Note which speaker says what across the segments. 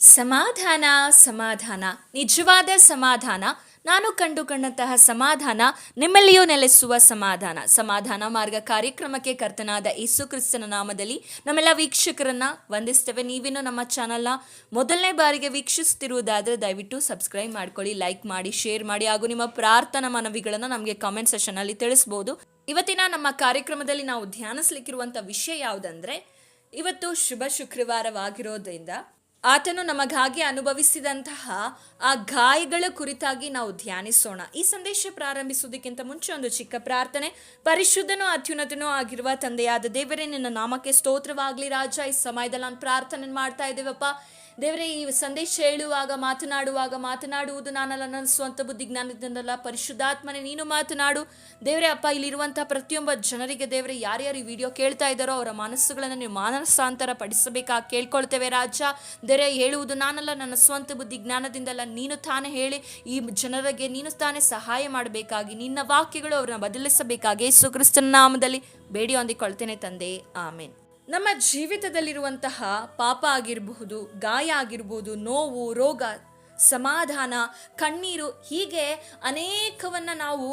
Speaker 1: ಸಮಾಧಾನ ಸಮಾಧಾನ, ನಿಜವಾದ ಸಮಾಧಾನ. ನಾನು ಕಂಡುಕೊಂಡಂತಹ ಸಮಾಧಾನ ನಿಮ್ಮಲ್ಲಿಯೂ ನೆಲೆಸುವ ಸಮಾಧಾನ. ಸಮಾಧಾನ ಮಾರ್ಗ ಕಾರ್ಯಕ್ರಮಕ್ಕೆ ಕರ್ತನಾದ ಯೇಸು ಕ್ರಿಸ್ತನ ನಾಮದಲ್ಲಿ ನಮ್ಮೆಲ್ಲ ವೀಕ್ಷಕರನ್ನ ವಂದಿಸ್ತೇವೆ. ನೀವೇನು ನಮ್ಮ ಚಾನಲ್ನ ಮೊದಲನೇ ಬಾರಿಗೆ ವೀಕ್ಷಿಸ್ತಿರುವುದಾದರೆ ದಯವಿಟ್ಟು ಸಬ್ಸ್ಕ್ರೈಬ್ ಮಾಡ್ಕೊಳ್ಳಿ, ಲೈಕ್ ಮಾಡಿ, ಶೇರ್ ಮಾಡಿ ಹಾಗೂ ನಿಮ್ಮ ಪ್ರಾರ್ಥನಾ ಮನವಿಗಳನ್ನು ನಮಗೆ ಕಾಮೆಂಟ್ ಸೆಷನಲ್ಲಿ ತಿಳಿಸ್ಬೋದು. ಇವತ್ತಿನ ನಮ್ಮ ಕಾರ್ಯಕ್ರಮದಲ್ಲಿ ನಾವು ಧ್ಯಾನಿಸ್ಲಿಕ್ಕಿರುವಂಥ ವಿಷಯ ಯಾವುದಂದ್ರೆ, ಇವತ್ತು ಶುಭ ಶುಕ್ರವಾರವಾಗಿರೋದ್ರಿಂದ ಆತನು ನಮಗಾಗಿ ಅನುಭವಿಸಿದಂತಹ ಆ ಗಾಯಗಳ ಕುರಿತಾಗಿ ನಾವು ಧ್ಯಾನಿಸೋಣ. ಈ ಸಂದೇಶ ಪ್ರಾರಂಭಿಸುವುದಕ್ಕಿಂತ ಮುಂಚೆ ಒಂದು ಚಿಕ್ಕ ಪ್ರಾರ್ಥನೆ. ಪರಿಶುದ್ಧನೂ ಅತ್ಯುನ್ನತನೂ ಆಗಿರುವ ತಂದೆಯಾದ ದೇವರೇ, ನಿನ್ನ ನಾಮಕ್ಕೆ ಸ್ತೋತ್ರವಾಗ್ಲಿ ರಾಜ. ಈ ಸಮಯದಲ್ಲಿ ನಾನು ಪ್ರಾರ್ಥನೆ ಮಾಡ್ತಾ ಇದ್ದೇವಪ್ಪ. ದೇವರೇ, ಈ ಸಂದೇಶ ಹೇಳುವಾಗ, ಮಾತನಾಡುವಾಗ, ಮಾತನಾಡುವುದು ನಾನಲ್ಲ, ನನ್ನ ಸ್ವಂತ ಬುದ್ಧಿ ಜ್ಞಾನದಿಂದಲ್ಲ, ಪರಿಶುದ್ಧಾತ್ಮನೆ, ನೀನು ಮಾತನಾಡು. ದೇವರೇ, ಅಪ್ಪ ಇಲ್ಲಿರುವಂಥ ಪ್ರತಿಯೊಬ್ಬ ಜನರಿಗೆ ದೇವರೇ, ಯಾರ್ಯಾರು ಈ ವಿಡಿಯೋ ಕೇಳ್ತಾ ಇದ್ದಾರೋ, ಅವರ ಮನಸ್ಸುಗಳನ್ನು ನೀವು ಮಾನಸಾಂತರ ಪಡಿಸಬೇಕಾಗಿ ಕೇಳ್ಕೊಳ್ತೇವೆ ರಾಜ. ದೇವರೇ, ಹೇಳುವುದು ನಾನಲ್ಲ, ನನ್ನ ಸ್ವಂತ ಬುದ್ಧಿ ಜ್ಞಾನದಿಂದಲ್ಲ, ನೀನು ತಾನೇ ಹೇಳಿ, ಈ ಜನರಿಗೆ ನೀನು ತಾನೇ ಸಹಾಯ ಮಾಡಬೇಕಾಗಿ, ನಿನ್ನ ವಾಕ್ಯಗಳು ಅವರನ್ನ ಬದಲಿಸಬೇಕಾಗಿ ಸುಕ್ರಿಸ್ತನ ಕ್ರಿಸ್ತನ ನಾಮದಲ್ಲಿ ಬೇಡಿ ಹೊಂದಿಕೊಳ್ತೇನೆ ತಂದೆ. ಆಮೇನ್. ನಮ್ಮ ಜೀವಿತದಲ್ಲಿರುವಂತಹ ಪಾಪ ಆಗಿರಬಹುದು ಗಾಯ ಆಗಿರಬಹುದು ನೋವು ರೋಗ ಸಮಾಧಾನ ಕಣ್ಣೀರು ಹೀಗೆ ಅನೇಕವನ್ನ ನಾವು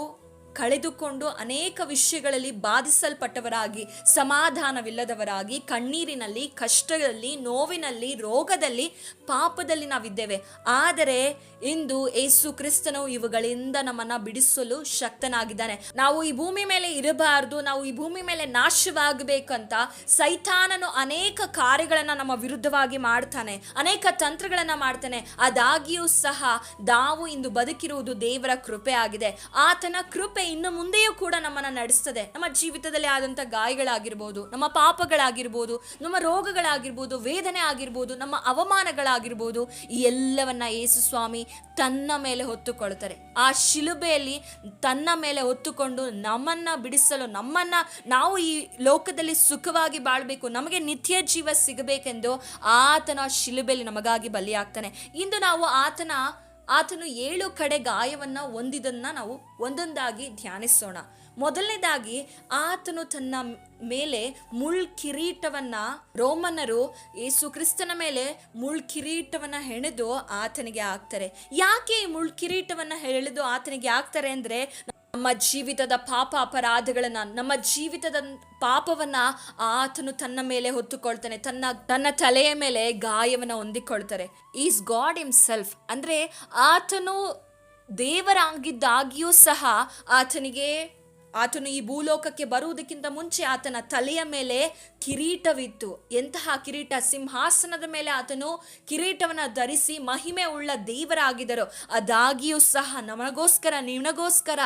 Speaker 1: ಕಳೆದುಕೊಂಡು ಅನೇಕ ವಿಷಯಗಳಲ್ಲಿ ಬಾಧಿಸಲ್ಪಟ್ಟವರಾಗಿ, ಸಮಾಧಾನವಿಲ್ಲದವರಾಗಿ, ಕಣ್ಣೀರಿನಲ್ಲಿ, ಕಷ್ಟದಲ್ಲಿ, ನೋವಿನಲ್ಲಿ, ರೋಗದಲ್ಲಿ, ಪಾಪದಲ್ಲಿ ನಾವಿದ್ದೇವೆ. ಆದರೆ ಇಂದು ಏಸು ಕ್ರಿಸ್ತನು ಇವುಗಳಿಂದ ನಮ್ಮನ್ನ ಬಿಡಿಸಲು ಶಕ್ತನಾಗಿದ್ದಾನೆ. ನಾವು ಈ ಭೂಮಿ ಮೇಲೆ ಇರಬಾರದು, ನಾವು ಈ ಭೂಮಿ ಮೇಲೆ ನಾಶವಾಗಬೇಕಂತ ಸೈತಾನನು ಅನೇಕ ಕಾರ್ಯಗಳನ್ನ ನಮ್ಮ ವಿರುದ್ಧವಾಗಿ ಮಾಡ್ತಾನೆ, ಅನೇಕ ತಂತ್ರಗಳನ್ನ ಮಾಡ್ತಾನೆ. ಅದಾಗಿಯೂ ಸಹ ನಾವು ಇಂದು ಬದುಕಿರುವುದು ದೇವರ ಕೃಪೆ ಆಗಿದೆ ಆತನ ಕೃಪೆ ಇನ್ನು ಮುಂದೆಯೂ ಕೂಡ ನಮ್ಮನ್ನು ನಡೆಸ್ತದೆ. ನಮ್ಮ ಜೀವಿತದಲ್ಲಿ ಆದಂಥ ಗಾಯಗಳಾಗಿರ್ಬೋದು, ನಮ್ಮ ಪಾಪಗಳಾಗಿರ್ಬೋದು, ನಮ್ಮ ರೋಗಗಳಾಗಿರ್ಬೋದು, ವೇದನೆ ಆಗಿರ್ಬೋದು, ನಮ್ಮ ಅವಮಾನಗಳಾಗಿರ್ಬೋದು, ಈ ಎಲ್ಲವನ್ನ ಯೇಸು ಸ್ವಾಮಿ ತನ್ನ ಮೇಲೆ ಹೊತ್ತುಕೊಳ್ತಾರೆ. ಆ ಶಿಲುಬೆಯಲ್ಲಿ ತನ್ನ ಮೇಲೆ ಹೊತ್ತುಕೊಂಡು ನಮ್ಮನ್ನ ಬಿಡಿಸಲು, ನಮ್ಮನ್ನ ನಾವು ಈ ಲೋಕದಲ್ಲಿ ಸುಖವಾಗಿ ಬಾಳ್ಬೇಕು, ನಮಗೆ ನಿತ್ಯ ಜೀವ ಸಿಗಬೇಕೆಂದು ಆತನ ಶಿಲುಬೆಯಲ್ಲಿ ನಮಗಾಗಿ ಬಲಿಯಾಗ್ತಾನೆ. ಇಂದು ನಾವು ಆತನ ಆತನು ಏಳು ಕಡೆ ಗಾಯವನ್ನ ಹೊಂದಿದನ್ನ ನಾವು ಒಂದೊಂದಾಗಿ ಧ್ಯಾನಿಸೋಣ. ಮೊದಲನೇದಾಗಿ ಆತನು ತನ್ನ ಮೇಲೆ ಮುಳ್ ಕಿರೀಟವನ್ನ ರೋಮನರು ಯೇಸು ಕ್ರಿಸ್ತನ ಮೇಲೆ ಮುಳ್ ಕಿರೀಟವನ್ನ ಹೆಣೆದು ಆತನಿಗೆ ಹಾಕ್ತಾರೆ. ಯಾಕೆ ಈ ಮುಳ್ ಕಿರೀಟವನ್ನ ಎಳೆದು ಆತನಿಗೆ ಹಾಕ್ತಾರೆ ಅಂದ್ರೆ ನಮ್ಮ ಜೀವಿತದ ಪಾಪ ಅಪರಾಧಗಳನ್ನ, ನಮ್ಮ ಜೀವಿತದ ಪಾಪವನ್ನ ಆತನು ತನ್ನ ಮೇಲೆ ಹೊತ್ತುಕೊಳ್ತಾನೆ. ತನ್ನ ತನ್ನ ತಲೆಯ ಮೇಲೆ ಗಾಯವನ್ನ ಹೊಂದಿಕೊಳ್ತಾರೆ. ಈಸ್ ಗಾಡ್ ಇಮ್ ಸೆಲ್ಫ್ ಅಂದ್ರೆ ಆತನು ದೇವರಾಗಿದ್ದಾಗಿಯೂ ಸಹ ಆತನಿಗೆ ಆತನು ಈ ಭೂಲೋಕಕ್ಕೆ ಬರುವುದಕ್ಕಿಂತ ಮುಂಚೆ ಆತನ ತಲೆಯ ಮೇಲೆ ಕಿರೀಟವಿತ್ತು. ಎಂತಹ ಕಿರೀಟ? ಸಿಂಹಾಸನದ ಮೇಲೆ ಆತನು ಕಿರೀಟವನ್ನು ಧರಿಸಿ ಮಹಿಮೆ ಉಳ್ಳ ದೇವರಾಗಿದ್ದರು. ಅದಾಗಿಯೂ ಸಹ ನಮಗೋಸ್ಕರ ನಿನಗೋಸ್ಕರ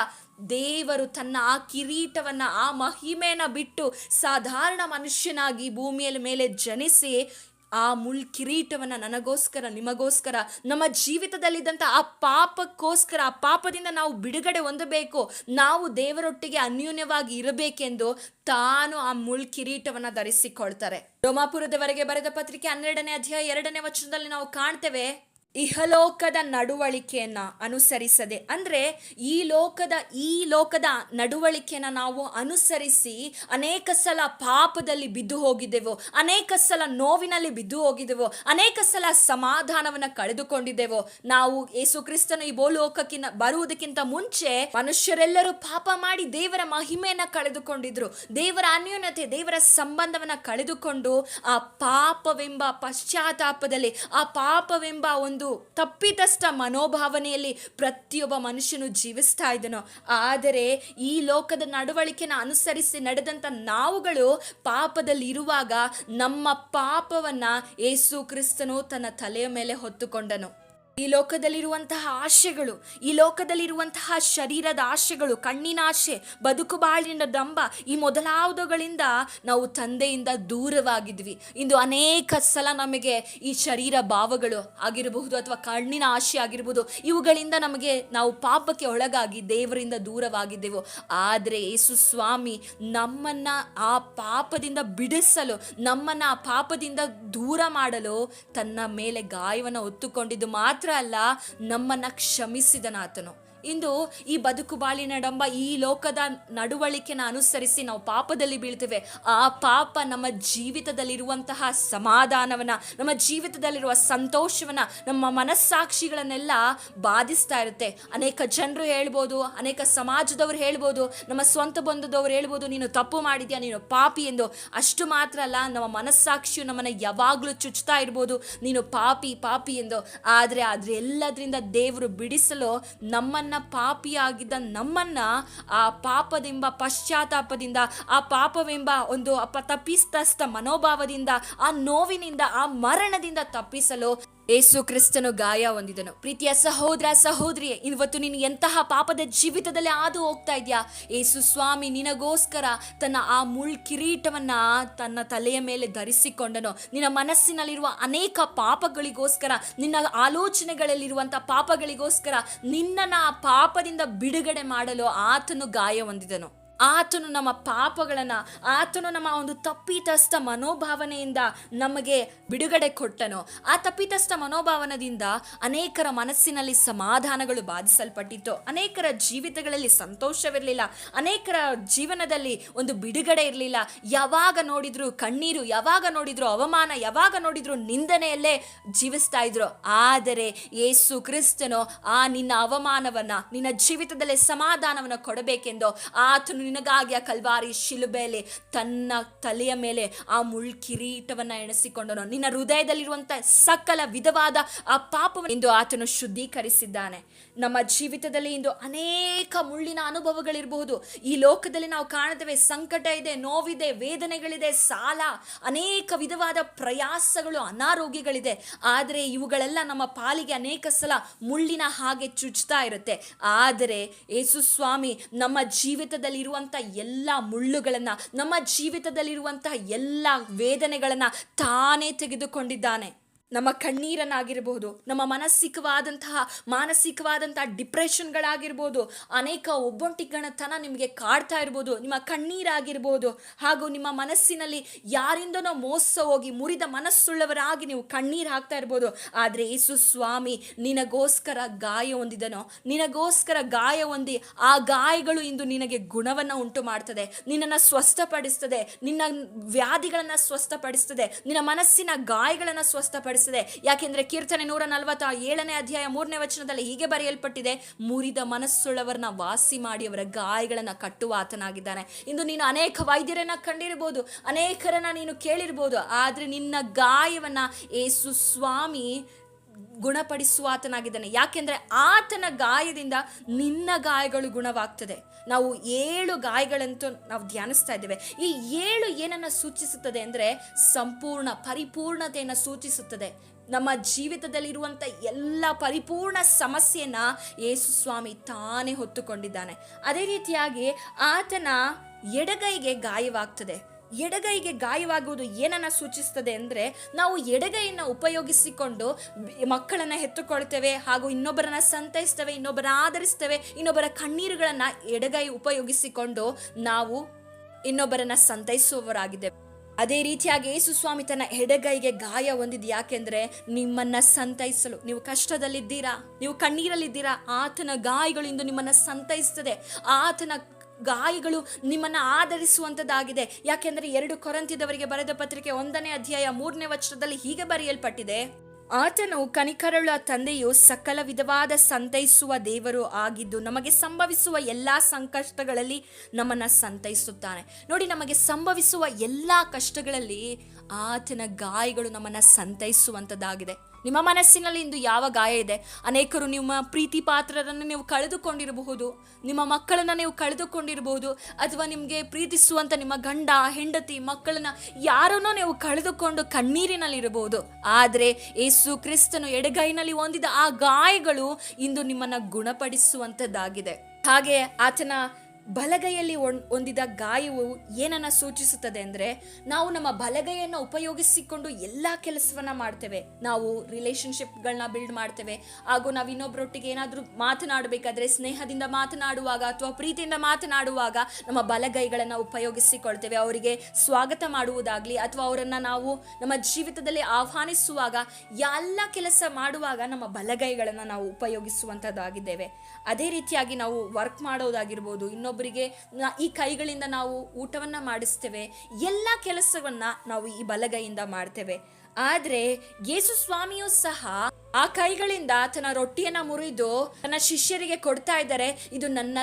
Speaker 1: ದೇವರು ತನ್ನ ಆ ಕಿರೀಟವನ್ನು, ಆ ಮಹಿಮೆಯನ್ನು ಬಿಟ್ಟು ಸಾಧಾರಣ ಮನುಷ್ಯನಾಗಿ ಭೂಮಿಯ ಮೇಲೆ ಜನಿಸಿ ಆ ಮುಳ್ ಕಿರೀಟವನ್ನು ನನಗೋಸ್ಕರ, ನಿಮಗೋಸ್ಕರ, ನಮ್ಮ ಜೀವಿತದಲ್ಲಿದ್ದಂಥ ಆ ಪಾಪಕ್ಕೋಸ್ಕರ, ಆ ಪಾಪದಿಂದ ನಾವು ಬಿಡುಗಡೆ ಹೊಂದಬೇಕು, ನಾವು ದೇವರೊಟ್ಟಿಗೆ ಅನ್ಯೂನ್ಯವಾಗಿ ಇರಬೇಕೆಂದು ತಾನು ಆ ಮುಳ್ ಕಿರೀಟವನ್ನು ಧರಿಸಿಕೊಳ್ತಾರೆ. ರೋಮಾಪುರದವರೆಗೆ ಬರೆದ ಪತ್ರಿಕೆ ಹನ್ನೆರಡನೇ ಅಧ್ಯಾಯ ಎರಡನೇ ವಚನದಲ್ಲಿ ನಾವು ಕಾಣ್ತೇವೆ ಇಹಲೋಕದ ನಡವಳಿಕೆಯನ್ನ ಅನುಸರಿಸದೆ, ಅಂದ್ರೆ ಈ ಲೋಕದ ಈ ಲೋಕದ ನಡವಳಿಕೆಯನ್ನ ನಾವು ಅನುಸರಿಸಿ ಅನೇಕ ಸಲ ಪಾಪದಲ್ಲಿ ಬಿದ್ದು ಹೋಗಿದ್ದೆವು, ಅನೇಕ ಸಲ ನೋವಿನಲ್ಲಿ ಬಿದ್ದು ಹೋಗಿದ್ದೆವು, ಅನೇಕ ಸಲ ಸಮಾಧಾನವನ್ನ ಕಳೆದುಕೊಂಡಿದ್ದೆವು. ನಾವು ಯೇಸು ಕ್ರಿಸ್ತನು ಈ ಭೂಲೋಕಕ್ಕಿಂತ ಬರುವುದಕ್ಕಿಂತ ಮುಂಚೆ ಮನುಷ್ಯರೆಲ್ಲರೂ ಪಾಪ ಮಾಡಿ ದೇವರ ಮಹಿಮೆಯನ್ನ ಕಳೆದುಕೊಂಡಿದ್ರು. ದೇವರ ಅನ್ಯೂನತೆ ದೇವರ ಸಂಬಂಧವನ್ನ ಕಳೆದುಕೊಂಡು ಆ ಪಾಪವೆಂಬ ಪಶ್ಚಾತ್ತಾಪದಲ್ಲಿ, ಆ ಪಾಪವೆಂಬ ಒಂದು ತಪ್ಪಿತಸ್ಥ ಮನೋಭಾವನೆಯಲ್ಲಿ ಪ್ರತಿಯೊಬ್ಬ ಮನುಷ್ಯನು ಜೀವಿಸ್ತಾ ಇದ್ದನು. ಆದರೆ ಈ ಲೋಕದ ನಡವಳಿಕೆನ ಅನುಸರಿಸಿ ನಡೆದಂಥ ನಾವುಗಳು ಪಾಪದಲ್ಲಿ ಇರುವಾಗ ನಮ್ಮ ಪಾಪವನ್ನ ಏಸು ಕ್ರಿಸ್ತನು ತನ್ನ ತಲೆಯ ಮೇಲೆ ಹೊತ್ತುಕೊಂಡನು. ಈ ಲೋಕದಲ್ಲಿರುವಂತಹ ಆಶೆಗಳು ಈ ಲೋಕದಲ್ಲಿರುವಂತಹ ಶರೀರದ ಆಶೆಗಳು ಕಣ್ಣಿನ ಆಶೆ ಬದುಕು ಬಾಳಿನ ದಂಬ, ಈ ಮೊದಲಾವುದುಗಳಿಂದ ನಾವು ತಂದೆಯಿಂದ ದೂರವಾಗಿದ್ವಿ. ಇಂದು ಅನೇಕ ಸಲ ನಮಗೆ ಈ ಶರೀರ ಭಾವಗಳು ಆಗಿರಬಹುದು ಅಥವಾ ಕಣ್ಣಿನ ಆಶೆ ಆಗಿರ್ಬೋದು ಇವುಗಳಿಂದ ನಮಗೆ ನಾವು ಪಾಪಕ್ಕೆ ಒಳಗಾಗಿ ದೇವರಿಂದ ದೂರವಾಗಿದ್ದೆವು. ಆದರೆ ಯೇಸು ಸ್ವಾಮಿ ನಮ್ಮನ್ನ ಆ ಪಾಪದಿಂದ ಬಿಡಿಸಲು, ನಮ್ಮನ್ನ ಆ ಪಾಪದಿಂದ ದೂರ ಮಾಡಲು ತನ್ನ ಮೇಲೆ ಗಾಯವನ್ನು ಹೊತ್ತುಕೊಂಡಿದ್ದು ಮಾತ್ರ ಅಲ್ಲ ನಮ್ಮನ್ನ ಕ್ಷಮಿಸಿದನಾತನು. ಇಂದು ಈ ಬದುಕು ಬಾಳಿನಡಂಬ ಈ ಲೋಕದ ನಡವಳಿಕೆನ ಅನುಸರಿಸಿ ನಾವು ಪಾಪದಲ್ಲಿ ಬೀಳ್ತೇವೆ. ಆ ಪಾಪ ನಮ್ಮ ಜೀವಿತದಲ್ಲಿರುವಂತಹ ಸಮಾಧಾನವನ್ನ, ನಮ್ಮ ಜೀವಿತದಲ್ಲಿರುವ ಸಂತೋಷವನ್ನ, ನಮ್ಮ ಮನಸ್ಸಾಕ್ಷಿಗಳನ್ನೆಲ್ಲ ಬಾಧಿಸ್ತಾ ಇರುತ್ತೆ. ಅನೇಕ ಜನರು ಹೇಳ್ಬೋದು, ಅನೇಕ ಸಮಾಜದವ್ರು ಹೇಳ್ಬೋದು, ನಮ್ಮ ಸ್ವಂತ ಬಂಧುದವ್ರು ಹೇಳ್ಬೋದು, ನೀನು ತಪ್ಪು ಮಾಡಿದ್ಯಾ, ನೀನು ಪಾಪಿ ಎಂದು. ಅಷ್ಟು ಮಾತ್ರ ಅಲ್ಲ, ನಮ್ಮ ಮನಸ್ಸಾಕ್ಷಿಯು ನಮ್ಮನ್ನು ಯಾವಾಗಲೂ ಚುಚ್ತಾ ಇರ್ಬೋದು, ನೀನು ಪಾಪಿ ಪಾಪಿ ಎಂದು. ಆದರೆ ಎಲ್ಲದರಿಂದ ದೇವರು ಬಿಡಿಸಲು ನಮ್ಮನ್ನ ಪಾಪಿಯಾಗಿದ್ದ ನಮ್ಮನ್ನ ಆ ಪಾಪದೆಂಬ ಪಶ್ಚಾತ್ತಾಪದಿಂದ, ಆ ಪಾಪವೆಂಬ ಒಂದು ಅಪ ತಪ್ಪಿಸ್ತಸ್ಥ ಮನೋಭಾವದಿಂದ, ಆ ನೋವಿನಿಂದ, ಆ ಮರಣದಿಂದ ತಪ್ಪಿಸಲು ಏಸು ಕ್ರಿಸ್ತನು ಗಾಯ ಹೊಂದಿದನು. ಪ್ರೀತಿಯ ಸಹೋದರ, ಸಹೋದರಿಯೇ, ಇವತ್ತು ನೀನು ಎಂತಹ ಪಾಪದ ಜೀವಿತದಲ್ಲಿ ಹಾದು ಹೋಗ್ತಾ ಇದೆಯಾ? ಏಸು ಸ್ವಾಮಿ, ನಿನಗೋಸ್ಕರ ತನ್ನ ಆ ಮುಳ್ ಕಿರೀಟವನ್ನು ತನ್ನ ತಲೆಯ ಮೇಲೆ ಧರಿಸಿಕೊಂಡನು. ನಿನ್ನ ಮನಸ್ಸಿನಲ್ಲಿರುವ ಅನೇಕ ಪಾಪಗಳಿಗೋಸ್ಕರ, ನಿನ್ನ ಆಲೋಚನೆಗಳಲ್ಲಿರುವಂಥ ಪಾಪಗಳಿಗೋಸ್ಕರ ನಿನ್ನನ್ನು ಆ ಪಾಪದಿಂದ ಬಿಡುಗಡೆ ಮಾಡಲು ಆತನು ಗಾಯ ಹೊಂದಿದನು. ಆತನು ನಮ್ಮ ಪಾಪಗಳನ್ನು, ಆತನು ನಮ್ಮ ಒಂದು ತಪ್ಪಿತಸ್ಥ ಮನೋಭಾವನೆಯಿಂದ ನಮಗೆ ಬಿಡುಗಡೆ ಕೊಟ್ಟನು. ಆ ತಪ್ಪಿತಸ್ಥ ಮನೋಭಾವನದಿಂದ ಅನೇಕರ ಮನಸ್ಸಿನಲ್ಲಿ ಸಮಾಧಾನಗಳು ಬಾಧಿಸಲ್ಪಟ್ಟಿತ್ತು. ಅನೇಕರ ಜೀವಿತಗಳಲ್ಲಿ ಸಂತೋಷವಿರಲಿಲ್ಲ. ಅನೇಕರ ಜೀವನದಲ್ಲಿ ಒಂದು ಬಿಡುಗಡೆ ಇರಲಿಲ್ಲ. ಯಾವಾಗ ನೋಡಿದ್ರು ಕಣ್ಣೀರು, ಯಾವಾಗ ನೋಡಿದ್ರು ಅವಮಾನ, ಯಾವಾಗ ನೋಡಿದ್ರು ನಿಂದನೆಯಲ್ಲೇ ಜೀವಿಸ್ತಾ ಇದ್ರು. ಆದರೆ ಯೇಸು ಕ್ರಿಸ್ತನು ಆ ನಿನ್ನ ಅವಮಾನವನ್ನ, ನಿನ್ನ ಜೀವಿತದಲ್ಲಿ ಸಮಾಧಾನವನ್ನು ಕೊಡಬೇಕೆಂದು ಆತನು ನಿನಗಾಗಿ ಆ ಕಲ್ವಾರಿ ಶಿಲುಬೆಯಲ್ಲಿ ತನ್ನ ತಲೆಯ ಮೇಲೆ ಆ ಮುಳ್ ಕಿರೀಟವನ್ನ ಎಣಿಸಿಕೊಂಡನು. ನಿನ್ನ ಹೃದಯದಲ್ಲಿರುವಂಥ ಸಕಲ ವಿಧವಾದ ಆ ಪಾಪವನ್ನು ಇಂದು ಆತನು ಶುದ್ಧೀಕರಿಸಿದ್ದಾನೆ. ನಮ್ಮ ಜೀವಿತದಲ್ಲಿ ಇಂದು ಅನೇಕ ಮುಳ್ಳಿನ ಅನುಭವಗಳಿರಬಹುದು. ಈ ಲೋಕದಲ್ಲಿ ನಾವು ಕಾಣುತ್ತೇವೆ ಸಂಕಟ ಇದೆ, ನೋವಿದೆ, ವೇದನೆಗಳಿದೆ, ಸಾಲ, ಅನೇಕ ವಿಧವಾದ ಪ್ರಯಾಸಗಳು, ಅನಾರೋಗ್ಯಗಳಿದೆ. ಆದರೆ ಇವುಗಳೆಲ್ಲ ನಮ್ಮ ಪಾಲಿಗೆ ಅನೇಕ ಸಲ ಮುಳ್ಳಿನ ಹಾಗೆ ಚುಚ್ತಾ ಇರುತ್ತೆ. ಆದರೆ ಯೇಸು ಸ್ವಾಮಿ, ನಮ್ಮ ಜೀವಿತದಲ್ಲಿ ಇರುವಂಥ ಎಲ್ಲ ಮುಳ್ಳುಗಳನ್ನು ನಮ್ಮ ಜೀವಿತದಲ್ಲಿರುವಂತಹ ಎಲ್ಲ ವೇದನೆಗಳನ್ನು ತಾನೇ ತೆಗೆದುಕೊಂಡಿದ್ದಾನೆ. ನಮ್ಮ ಕಣ್ಣೀರನ್ನಾಗಿರ್ಬೋದು, ನಮ್ಮ ಮಾನಸಿಕವಾದಂತಹ ಮಾನಸಿಕವಾದಂತಹ ಡಿಪ್ರೆಷನ್ಗಳಾಗಿರ್ಬೋದು, ಅನೇಕ ಒಬ್ಬೊಂಟಿಗಣತನ ನಿಮಗೆ ಕಾಡ್ತಾ ಇರ್ಬೋದು, ನಿಮ್ಮ ಕಣ್ಣೀರಾಗಿರ್ಬೋದು, ಹಾಗೂ ನಿಮ್ಮ ಮನಸ್ಸಿನಲ್ಲಿ ಯಾರಿಂದನೋ ಮೋಸ ಹೋಗಿ ಮುರಿದ ಮನಸ್ಸುಳ್ಳವರಾಗಿ ನೀವು ಕಣ್ಣೀರು ಹಾಕ್ತಾ ಇರ್ಬೋದು. ಆದರೆ ಯೇಸು ಸ್ವಾಮಿ, ನಿನಗೋಸ್ಕರ ಗಾಯ ಹೊಂದಿದನೋ, ನಿನಗೋಸ್ಕರ ಗಾಯ ಹೊಂದಿ ಆ ಗಾಯಗಳು ಇಂದು ನಿನಗೆ ಗುಣವನ್ನು ಉಂಟು ಮಾಡ್ತದೆ ನಿನ್ನನ್ನು ಸ್ವಸ್ಥಪಡಿಸ್ತದೆ, ನಿನ್ನ ವ್ಯಾಧಿಗಳನ್ನು ಸ್ವಸ್ಥಪಡಿಸ್ತದೆ, ನಿನ್ನ ಮನಸ್ಸಿನ ಗಾಯಗಳನ್ನು ಸ್ವಸ್ಥಪಡಿಸ್ತದೆ. ಯಾಕೆಂದ್ರೆ ಕೀರ್ತನೆ ನೂರ ನಲವತ್ತ ಏಳನೇ ಅಧ್ಯಾಯ ಮೂರನೇ ವಚನದಲ್ಲಿ ಹೀಗೆ ಬರೆಯಲ್ಪಟ್ಟಿದೆ, ಮುರಿದ ಮನಸ್ಸುಳ್ಳವರನ್ನ ವಾಸಿ ಮಾಡಿ ಅವರ ಗಾಯಗಳನ್ನು ಕಟ್ಟುವ ಆತನಾಗಿದ್ದಾನೆ. ಇಂದು ನೀನು ಅನೇಕ ವೈದ್ಯರನ್ನ ಕಂಡಿರಬಹುದು ಅನೇಕರನ್ನ ನೀನು ಕೇಳಿರ್ಬೋದು, ಆದರೆ ನಿನ್ನ ಗಾಯವನ್ನ ಏಸು ಸ್ವಾಮಿ ಗುಣಪಡಿಸುವ ಆತನಾಗಿದ್ದಾನೆ. ಯಾಕೆಂದರೆ ಆತನ ಗಾಯದಿಂದ ನಿನ್ನ ಗಾಯಗಳು ಗುಣವಾಗ್ತದೆ. ನಾವು ಏಳು ಗಾಯಗಳಂತೂ ನಾವು ಧ್ಯಾನಿಸ್ತಾ ಇದ್ದೇವೆ. ಈ ಏಳು ಏನನ್ನು ಸೂಚಿಸುತ್ತದೆ ಅಂದರೆ ಸಂಪೂರ್ಣ ಪರಿಪೂರ್ಣತೆಯನ್ನು ಸೂಚಿಸುತ್ತದೆ. ನಮ್ಮ ಜೀವಿತದಲ್ಲಿರುವಂಥ ಎಲ್ಲ ಪರಿಪೂರ್ಣ ಸಮಸ್ಯೆನ ಯೇಸು ಸ್ವಾಮಿ ತಾನೇ ಹೊತ್ತುಕೊಂಡಿದ್ದಾನೆ. ಅದೇ ರೀತಿಯಾಗಿ ಆತನ ಎಡಗೈಗೆ ಗಾಯವಾಗ್ತದೆ. ಎಡಗೈಗೆ ಗಾಯವಾಗುವುದು ಏನನ್ನ ಸೂಚಿಸ್ತದೆ ಅಂದರೆ ನಾವು ಎಡಗೈಯನ್ನು ಉಪಯೋಗಿಸಿಕೊಂಡು ಮಕ್ಕಳನ್ನು ಹೆತ್ತುಕೊಳ್ತೇವೆ ಹಾಗೂ ಇನ್ನೊಬ್ಬರನ್ನ ಸಂತೈಸ್ತೇವೆ ಇನ್ನೊಬ್ಬರ ಆಧರಿಸ್ತೇವೆ, ಇನ್ನೊಬ್ಬರ ಕಣ್ಣೀರುಗಳನ್ನು ಎಡಗೈ ಉಪಯೋಗಿಸಿಕೊಂಡು ನಾವು ಇನ್ನೊಬ್ಬರನ್ನ ಸಂತೈಸುವವರಾಗಿದ್ದೇವೆ. ಅದೇ ರೀತಿಯಾಗಿ ಯೇಸು ಸ್ವಾಮಿ ತನ್ನ ಎಡಗೈಗೆ ಗಾಯ ಹೊಂದಿದ್ ಯಾಕೆಂದ್ರೆ ನಿಮ್ಮನ್ನ ಸಂತೈಸಲು. ನೀವು ಕಷ್ಟದಲ್ಲಿದ್ದೀರಾ? ನೀವು ಕಣ್ಣೀರಲ್ಲಿದ್ದೀರಾ? ಆತನ ಗಾಯಗಳಿಂದ ನಿಮ್ಮನ್ನ ಸಂತೈಸ್ತದೆ. ಆತನ ಗಾಯಗಳು ನಿಮ್ಮನ್ನು ಆಧರಿಸುವಂಥದ್ದಾಗಿದೆ ಯಾಕೆಂದರೆ ಎರಡು ಕೊರಂತಿದವರಿಗೆ ಬರೆದ ಪತ್ರಿಕೆ ಒಂದನೇ ಅಧ್ಯಾಯ ಮೂರನೇ ವಚನದಲ್ಲಿ ಹೀಗೆ ಬರೆಯಲ್ಪಟ್ಟಿದೆ. ಆತನು ಕನಿಕರಳ ತಂದೆಯು ಸಕಲ ವಿಧವಾದ ಸಂತೈಸುವ ದೇವರು ಆಗಿದ್ದು, ನಮಗೆ ಸಂಭವಿಸುವ ಎಲ್ಲ ಸಂಕಷ್ಟಗಳಲ್ಲಿ ನಮ್ಮನ್ನ ಸಂತೈಸುತ್ತಾನೆ. ನೋಡಿ, ನಮಗೆ ಸಂಭವಿಸುವ ಎಲ್ಲ ಕಷ್ಟಗಳಲ್ಲಿ ಆತನ ಗಾಯಗಳು ನಮ್ಮನ್ನ ಸಂತೈಸುವಂಥದ್ದಾಗಿದೆ ನಿಮ್ಮ ಮನಸ್ಸಿನಲ್ಲಿ ಇಂದು ಯಾವ ಗಾಯ ಇದೆ? ಅನೇಕರು ನಿಮ್ಮ ಪ್ರೀತಿ ಪಾತ್ರರನ್ನು ನೀವು ಕಳೆದುಕೊಂಡಿರಬಹುದು. ನಿಮ್ಮ ಮಕ್ಕಳನ್ನು ನೀವು ಕಳೆದುಕೊಂಡಿರಬಹುದು. ಅಥವಾ ನಿಮಗೆ ಪ್ರೀತಿಸುವಂಥ ನಿಮ್ಮ ಗಂಡ, ಹೆಂಡತಿ, ಮಕ್ಕಳನ್ನ ಯಾರನ್ನೋ ನೀವು ಕಳೆದುಕೊಂಡು ಕಣ್ಣೀರಿನಲ್ಲಿರಬಹುದು. ಆದರೆ ಏಸು ಕ್ರಿಸ್ತನು ಎಡಗೈನಲ್ಲಿ ಹೊಂದಿದ ಆ ಗಾಯಗಳು ಇಂದು ನಿಮ್ಮನ್ನು ಗುಣಪಡಿಸುವಂಥದ್ದಾಗಿದೆ ಹಾಗೆ ಆತನ ಬಲಗೈಯಲ್ಲಿ ಹೊಂದಿದ ಗಾಯವು ಏನನ್ನು ಸೂಚಿಸುತ್ತದೆ ಅಂದರೆ ನಾವು ನಮ್ಮ ಬಲಗೈಯನ್ನು ಉಪಯೋಗಿಸಿಕೊಂಡು ಎಲ್ಲ ಕೆಲಸವನ್ನ ಮಾಡ್ತೇವೆ. ನಾವು ರಿಲೇಷನ್ಶಿಪ್ಗಳನ್ನ ಬಿಲ್ಡ್ ಮಾಡ್ತೇವೆ. ಹಾಗೂ ನಾವು ಇನ್ನೊಬ್ಬರೊಟ್ಟಿಗೆ ಏನಾದರೂ ಮಾತನಾಡಬೇಕಾದ್ರೆ, ಸ್ನೇಹದಿಂದ ಮಾತನಾಡುವಾಗ ಅಥವಾ ಪ್ರೀತಿಯಿಂದ ಮಾತನಾಡುವಾಗ ನಮ್ಮ ಬಲಗೈಗಳನ್ನು ಉಪಯೋಗಿಸಿಕೊಳ್ತೇವೆ. ಅವರಿಗೆ ಸ್ವಾಗತ ಮಾಡುವುದಾಗಲಿ ಅಥವಾ ಅವರನ್ನು ನಾವು ನಮ್ಮ ಜೀವಿತದಲ್ಲಿ ಆಹ್ವಾನಿಸುವಾಗ ಎಲ್ಲ ಕೆಲಸ ಮಾಡುವಾಗ ನಮ್ಮ ಬಲಗೈಗಳನ್ನು ನಾವು ಉಪಯೋಗಿಸುವಂಥದ್ದಾಗಿದ್ದೇವೆ ಅದೇ ರೀತಿಯಾಗಿ ನಾವು ವರ್ಕ್ ಮಾಡೋದಾಗಿರ್ಬೋದು ಇನ್ನೊಬ್ಬರಿಗೆ ಈ ಕೈಗಳಿಂದ ನಾವು ಊಟವನ್ನ ಮಾಡಿಸ್ತೇವೆ, ಎಲ್ಲ ಕೆಲಸವನ್ನ ನಾವು ಈ ಬಲಗೈಯಿಂದ ಮಾಡ್ತೇವೆ. ಆದ್ರೆ ಯೇಸು ಸ್ವಾಮಿಯು ಸಹ ಆ ಕೈಗಳಿಂದ ತನ್ನ ರೊಟ್ಟಿಯನ್ನ ಮುರಿದು ತನ್ನ ಶಿಷ್ಯರಿಗೆ ಕೊಡ್ತಾ ಇದ್ದಾರೆ, ಇದು ನನ್ನ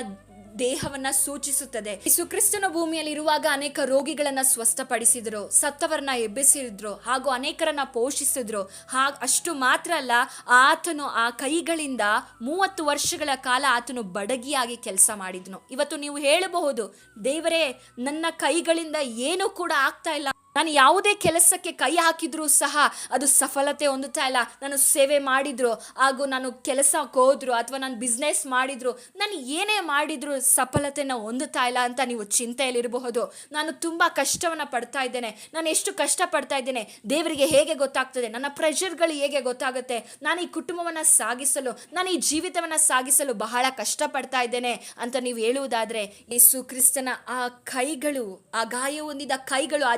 Speaker 1: ದೇಹವನ್ನ ಸೂಚಿಸುತ್ತದೆ. ಯೇಸು ಕ್ರಿಸ್ತನ ಭೂಮಿಯಲ್ಲಿ ಇರುವಾಗ ಅನೇಕ ರೋಗಿಗಳನ್ನ ಸ್ವಸ್ಥಪಡಿಸಿದ್ರು, ಸತ್ತವರನ್ನ ಎಬ್ಬಿಸಿದ್ರು ಹಾಗೂ ಅನೇಕರನ್ನ ಪೋಷಿಸಿದ್ರು. ಹಾಗ ಅಷ್ಟು ಮಾತ್ರ ಅಲ್ಲ, ಆತನು ಆ ಕೈಗಳಿಂದ ಮೂವತ್ತು ವರ್ಷಗಳ ಕಾಲ ಆತನು ಬಡಗಿಯಾಗಿ ಕೆಲಸ ಮಾಡಿದ್ನು. ಇವತ್ತು ನೀವು ಹೇಳಬಹುದು, ದೇವರೇ, ನನ್ನ ಕೈಗಳಿಂದ ಏನೂ ಕೂಡ ಆಗ್ತಾ ಇಲ್ಲ. ನಾನು ಯಾವುದೇ ಕೆಲಸಕ್ಕೆ ಕೈ ಹಾಕಿದ್ರೂ ಸಹ ಅದು ಸಫಲತೆ ಹೊಂದುತ್ತಾ ಇಲ್ಲ. ನಾನು ಸೇವೆ ಮಾಡಿದ್ರು, ಹಾಗೂ ನಾನು ಕೆಲಸಕ್ಕೆ ಹೋದ್ರು, ಅಥವಾ ನಾನು ಬಿಸ್ನೆಸ್ ಮಾಡಿದ್ರು, ನಾನು ಏನೇ ಮಾಡಿದ್ರು ಸಫಲತೆನ ಹೊಂದುತ್ತಾ ಇಲ್ಲ ಅಂತ ನೀವು ಚಿಂತೆಯಲ್ಲಿರಬಹುದು. ನಾನು ತುಂಬ ಕಷ್ಟವನ್ನು ಪಡ್ತಾ ಇದ್ದೇನೆ. ನಾನು ಎಷ್ಟು ಕಷ್ಟ ಪಡ್ತಾ ಇದ್ದೇನೆ. ದೇವರಿಗೆ ಹೇಗೆ ಗೊತ್ತಾಗ್ತದೆ? ನನ್ನ ಪ್ರೆಷರ್ಗಳು ಹೇಗೆ ಗೊತ್ತಾಗುತ್ತೆ? ನಾನು ಈ ಕುಟುಂಬವನ್ನು ಸಾಗಿಸಲು, ನಾನು ಈ ಜೀವಿತವನ್ನು ಸಾಗಿಸಲು ಬಹಳ ಕಷ್ಟಪಡ್ತಾ ಇದ್ದೇನೆ ಅಂತ ನೀವು ಹೇಳುವುದಾದರೆ, ಯೇಸು ಕ್ರಿಸ್ತನ ಆ ಕೈಗಳು, ಆ ಗಾಯ ಹೊಂದಿದ ಕೈಗಳು, ಆ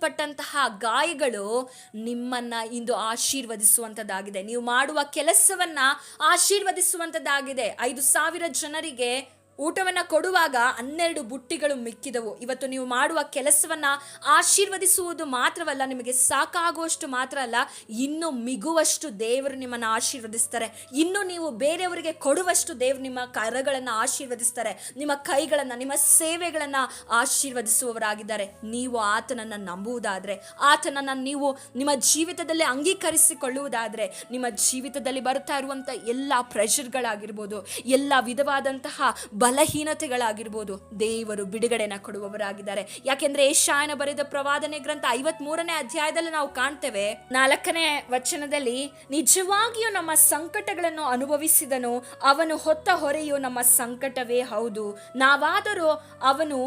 Speaker 1: ಜಜ್ಜಲ್ಪಟ್ಟಂತಹ ಗಾಯಗಳು ನಿಮ್ಮನ್ನ ಇಂದು ಆಶೀರ್ವದಿಸುವಂಥದ್ದಾಗಿದೆ ನೀವು ಮಾಡುವ ಕೆಲಸವನ್ನ ಆಶೀರ್ವದಿಸುವಂಥದ್ದಾಗಿದೆ ಐದು ಸಾವಿರ ಜನರಿಗೆ ಊಟವನ್ನ ಕೊಡುವಾಗ ಹನ್ನೆರಡು ಬುಟ್ಟಿಗಳು ಮಿಕ್ಕಿದವು. ಇವತ್ತು ನೀವು ಮಾಡುವ ಕೆಲಸವನ್ನ ಆಶೀರ್ವದಿಸುವುದು ಮಾತ್ರವಲ್ಲ, ನಿಮಗೆ ಸಾಕಾಗುವಷ್ಟು ಮಾತ್ರ ಅಲ್ಲ, ಇನ್ನು ಮಿಗುವಷ್ಟು ದೇವರು ನಿಮ್ಮನ್ನ ಆಶೀರ್ವದಿಸ್ತಾರೆ. ಇನ್ನು ನೀವು ಬೇರೆಯವರಿಗೆ ಕೊಡುವಷ್ಟು ದೇವರು ನಿಮ್ಮ ಕರಗಳನ್ನು ಆಶೀರ್ವದಿಸ್ತಾರೆ. ನಿಮ್ಮ ಕೈಗಳನ್ನ, ನಿಮ್ಮ ಸೇವೆಗಳನ್ನ ಆಶೀರ್ವದಿಸುವವರಾಗಿದ್ದಾರೆ. ನೀವು ಆತನನ್ನ ನಂಬುವುದಾದರೆ, ಆತನನ್ನ ನೀವು ನಿಮ್ಮ ಜೀವಿತದಲ್ಲಿ ಅಂಗೀಕರಿಸಿಕೊಳ್ಳುವುದಾದರೆ, ನಿಮ್ಮ ಜೀವಿತದಲ್ಲಿ ಬರ್ತಾ ಇರುವಂಥ ಎಲ್ಲ ಪ್ರೆಷರ್ಗಳಾಗಿರ್ಬೋದು ಎಲ್ಲ ವಿಧವಾದಂತಹ ಬಲಹೀನತೆಗಳಾಗಿರ್ಬೋದು. ದೇವರು ಬಿಡುಗಡೆನ ಕೊಡುವವರಾಗಿದ್ದಾರೆ. ಯಾಕೆಂದ್ರೆ ಏಷಾಯನ ಬರೆದ ಪ್ರವಾದನೆ ಗ್ರಂಥ ಐವತ್ ಮೂರನೇ ಅಧ್ಯಾಯದಲ್ಲಿ ನಾವು ಕಾಣ್ತೇವೆ, ನಾಲ್ಕನೇ ವಚನದಲ್ಲಿ, ನಿಜವಾಗಿಯೂ ನಮ್ಮ ಸಂಕಟಗಳನ್ನು ಅನುಭವಿಸಿದನು, ಅವನು ಹೊತ್ತ ಹೊರೆಯು ನಮ್ಮ ಸಂಕಟವೇ ಹೌದು. ನಾವಾದರೂ ಅವನು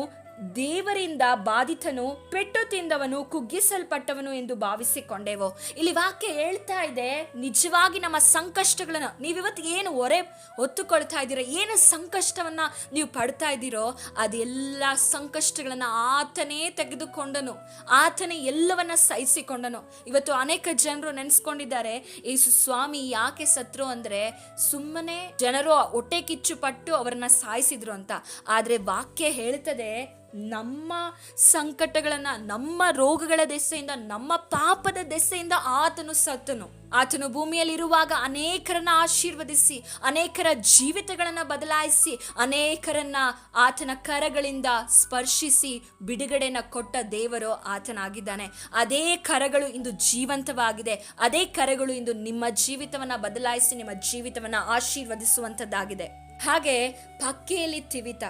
Speaker 1: ದೇವರಿಂದ ಬಾಧಿತನು, ಪೆಟ್ಟು ತಿಂದವನು, ಕುಗ್ಗಿಸಲ್ಪಟ್ಟವನು ಎಂದು ಭಾವಿಸಿಕೊಂಡೆವು. ಇಲ್ಲಿ ವಾಕ್ಯ ಹೇಳ್ತಾ ಇದೆ, ನಿಜವಾಗಿ ನಮ್ಮ ಸಂಕಷ್ಟಗಳನ್ನು ನೀವಿವತ್ತು ಏನು ಹೊರೆ ಹೊತ್ತುಕೊಳ್ತಾ ಇದ್ದೀರೋ? ಏನು ಸಂಕಷ್ಟವನ್ನ ನೀವು ಪಡ್ತಾ ಇದ್ದೀರೋ, ಅದೆಲ್ಲ ಸಂಕಷ್ಟಗಳನ್ನ ಆತನೇ ತೆಗೆದುಕೊಂಡನು. ಆತನೇ ಎಲ್ಲವನ್ನ ಸಹಿಸಿಕೊಂಡನು. ಇವತ್ತು ಅನೇಕ ಜನರು ನೆನೆಸ್ಕೊಂಡಿದ್ದಾರೆ ಯೇಸು ಸ್ವಾಮಿ ಯಾಕೆ ಸತ್ರು ಅಂದ್ರೆ ಸುಮ್ಮನೆ ಜನರು ಹೊಟ್ಟೆ ಕಿಚ್ಚು ಪಟ್ಟು ಅವರನ್ನ ಸಾಯಿಸಿದ್ರು ಅಂತ. ಆದ್ರೆ ವಾಕ್ಯ ಹೇಳ್ತದೆ ನಮ್ಮ ಸಂಕಟಗಳನ್ನ, ನಮ್ಮ ರೋಗಗಳ ದೆಸೆಯಿಂದ, ನಮ್ಮ ಪಾಪದ ದೆಸೆಯಿಂದ ಆತನು ಸತ್ತನು. ಆತನು ಭೂಮಿಯಲ್ಲಿರುವಾಗ ಅನೇಕರನ್ನ ಆಶೀರ್ವದಿಸಿ, ಅನೇಕರ ಜೀವಿತಗಳನ್ನ ಬದಲಾಯಿಸಿ, ಅನೇಕರನ್ನ ಆತನ ಕರಗಳಿಂದ ಸ್ಪರ್ಶಿಸಿ ಬಿಡುಗಡೆನ ಕೊಟ್ಟ ದೇವರು ಆತನಾಗಿದ್ದಾನೆ. ಅದೇ ಕರಗಳು ಇಂದು ಜೀವಂತವಾಗಿದೆ. ಅದೇ ಕರಗಳು ಇಂದು ನಿಮ್ಮ ಜೀವಿತವನ್ನ ಬದಲಾಯಿಸಿ, ನಿಮ್ಮ ಜೀವಿತವನ್ನ ಆಶೀರ್ವದಿಸುವಂಥದ್ದಾಗಿದೆ ಹಾಗೆ ಪಕ್ಕೆಯಲ್ಲಿ ತಿವಿತ.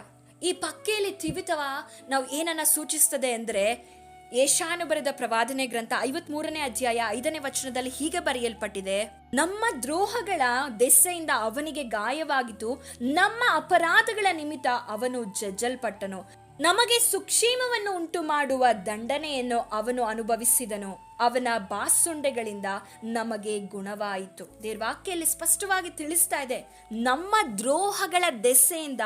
Speaker 1: ಈ ಪಕ್ಕೆಯಲ್ಲಿ ತಿವಿತವ ನಾವು ಏನನ್ನ ಸೂಚಿಸ್ತದೆ ಅಂದರೆ ಏಷಾನು ಬರೆದ ಪ್ರವಾದನೆ ಗ್ರಂಥ ಐವತ್ ಮೂರನೇ ಅಧ್ಯಾಯ ಐದನೇ ವಚನದಲ್ಲಿ ಹೀಗೆ ಬರೆಯಲ್ಪಟ್ಟಿದೆ. ನಮ್ಮ ದ್ರೋಹಗಳ ದೆಸೆಯಿಂದ ಅವನಿಗೆ ಗಾಯವಾಗಿತ್ತು ನಮ್ಮ ಅಪರಾಧಗಳ ನಿಮಿತ್ತ ಅವನು ಜಜ್ಜಲ್ಪಟ್ಟನು ನಮಗೆ ಸುಕ್ಷೇಮವನ್ನು ಉಂಟು ಮಾಡುವ ದಂಡನೆಯನ್ನು ಅವನು ಅನುಭವಿಸಿದನು. ಅವನ ಬಾಸುಂಡೆಗಳಿಂದ ನಮಗೆ ಗುಣವಾಯಿತು. ದೇವ್ರ ವಾಕ್ಯಲ್ಲಿ ಸ್ಪಷ್ಟವಾಗಿ ತಿಳಿಸ್ತಾ ಇದೆ, ನಮ್ಮ ದ್ರೋಹಗಳ ದೆಸೆಯಿಂದ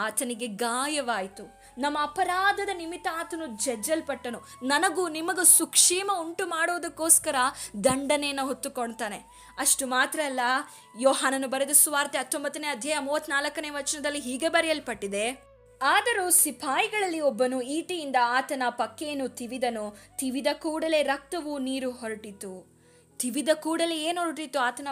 Speaker 1: ಆತನಿಗೆ ಗಾಯವಾಯಿತು. ನಮ್ಮ ಅಪರಾಧದ ನಿಮಿತ್ತ ಆತನು ಜಜ್ಜಲ್ಪಟ್ಟನು. ನನಗೂ ನಿಮಗೂ ಸುಕ್ಷೇಮ ಉಂಟು ಮಾಡೋದಕ್ಕೋಸ್ಕರ ದಂಡನೆಯನ್ನು ಹೊತ್ತುಕೊಳ್ತಾನೆ. ಅಷ್ಟು ಮಾತ್ರ ಅಲ್ಲ, ಯೋಹಾನನು ಬರೆದ ಸುವಾರ್ತೆ ಹತ್ತೊಂಬತ್ತನೇ ಅಧ್ಯಾಯ ಮೂವತ್ನಾಲ್ಕನೇ ವಚನದಲ್ಲಿ ಹೀಗೆ ಬರೆಯಲ್ಪಟ್ಟಿದೆ ಆದರೂ ಸಿಪಾಯಿಗಳಲ್ಲಿ ಒಬ್ಬನು ಈಟಿಯಿಂದ ಆತನ ಪಕ್ಕೆಯನ್ನು ತಿವಿದನು. ತಿವಿದ ಕೂಡಲೇ ರಕ್ತವು ನೀರು ಹೊರಟಿತು. ತಿವಿದ ಕೂಡಲೇ ಏನು ಹೊರಟಿತು? ಆತನ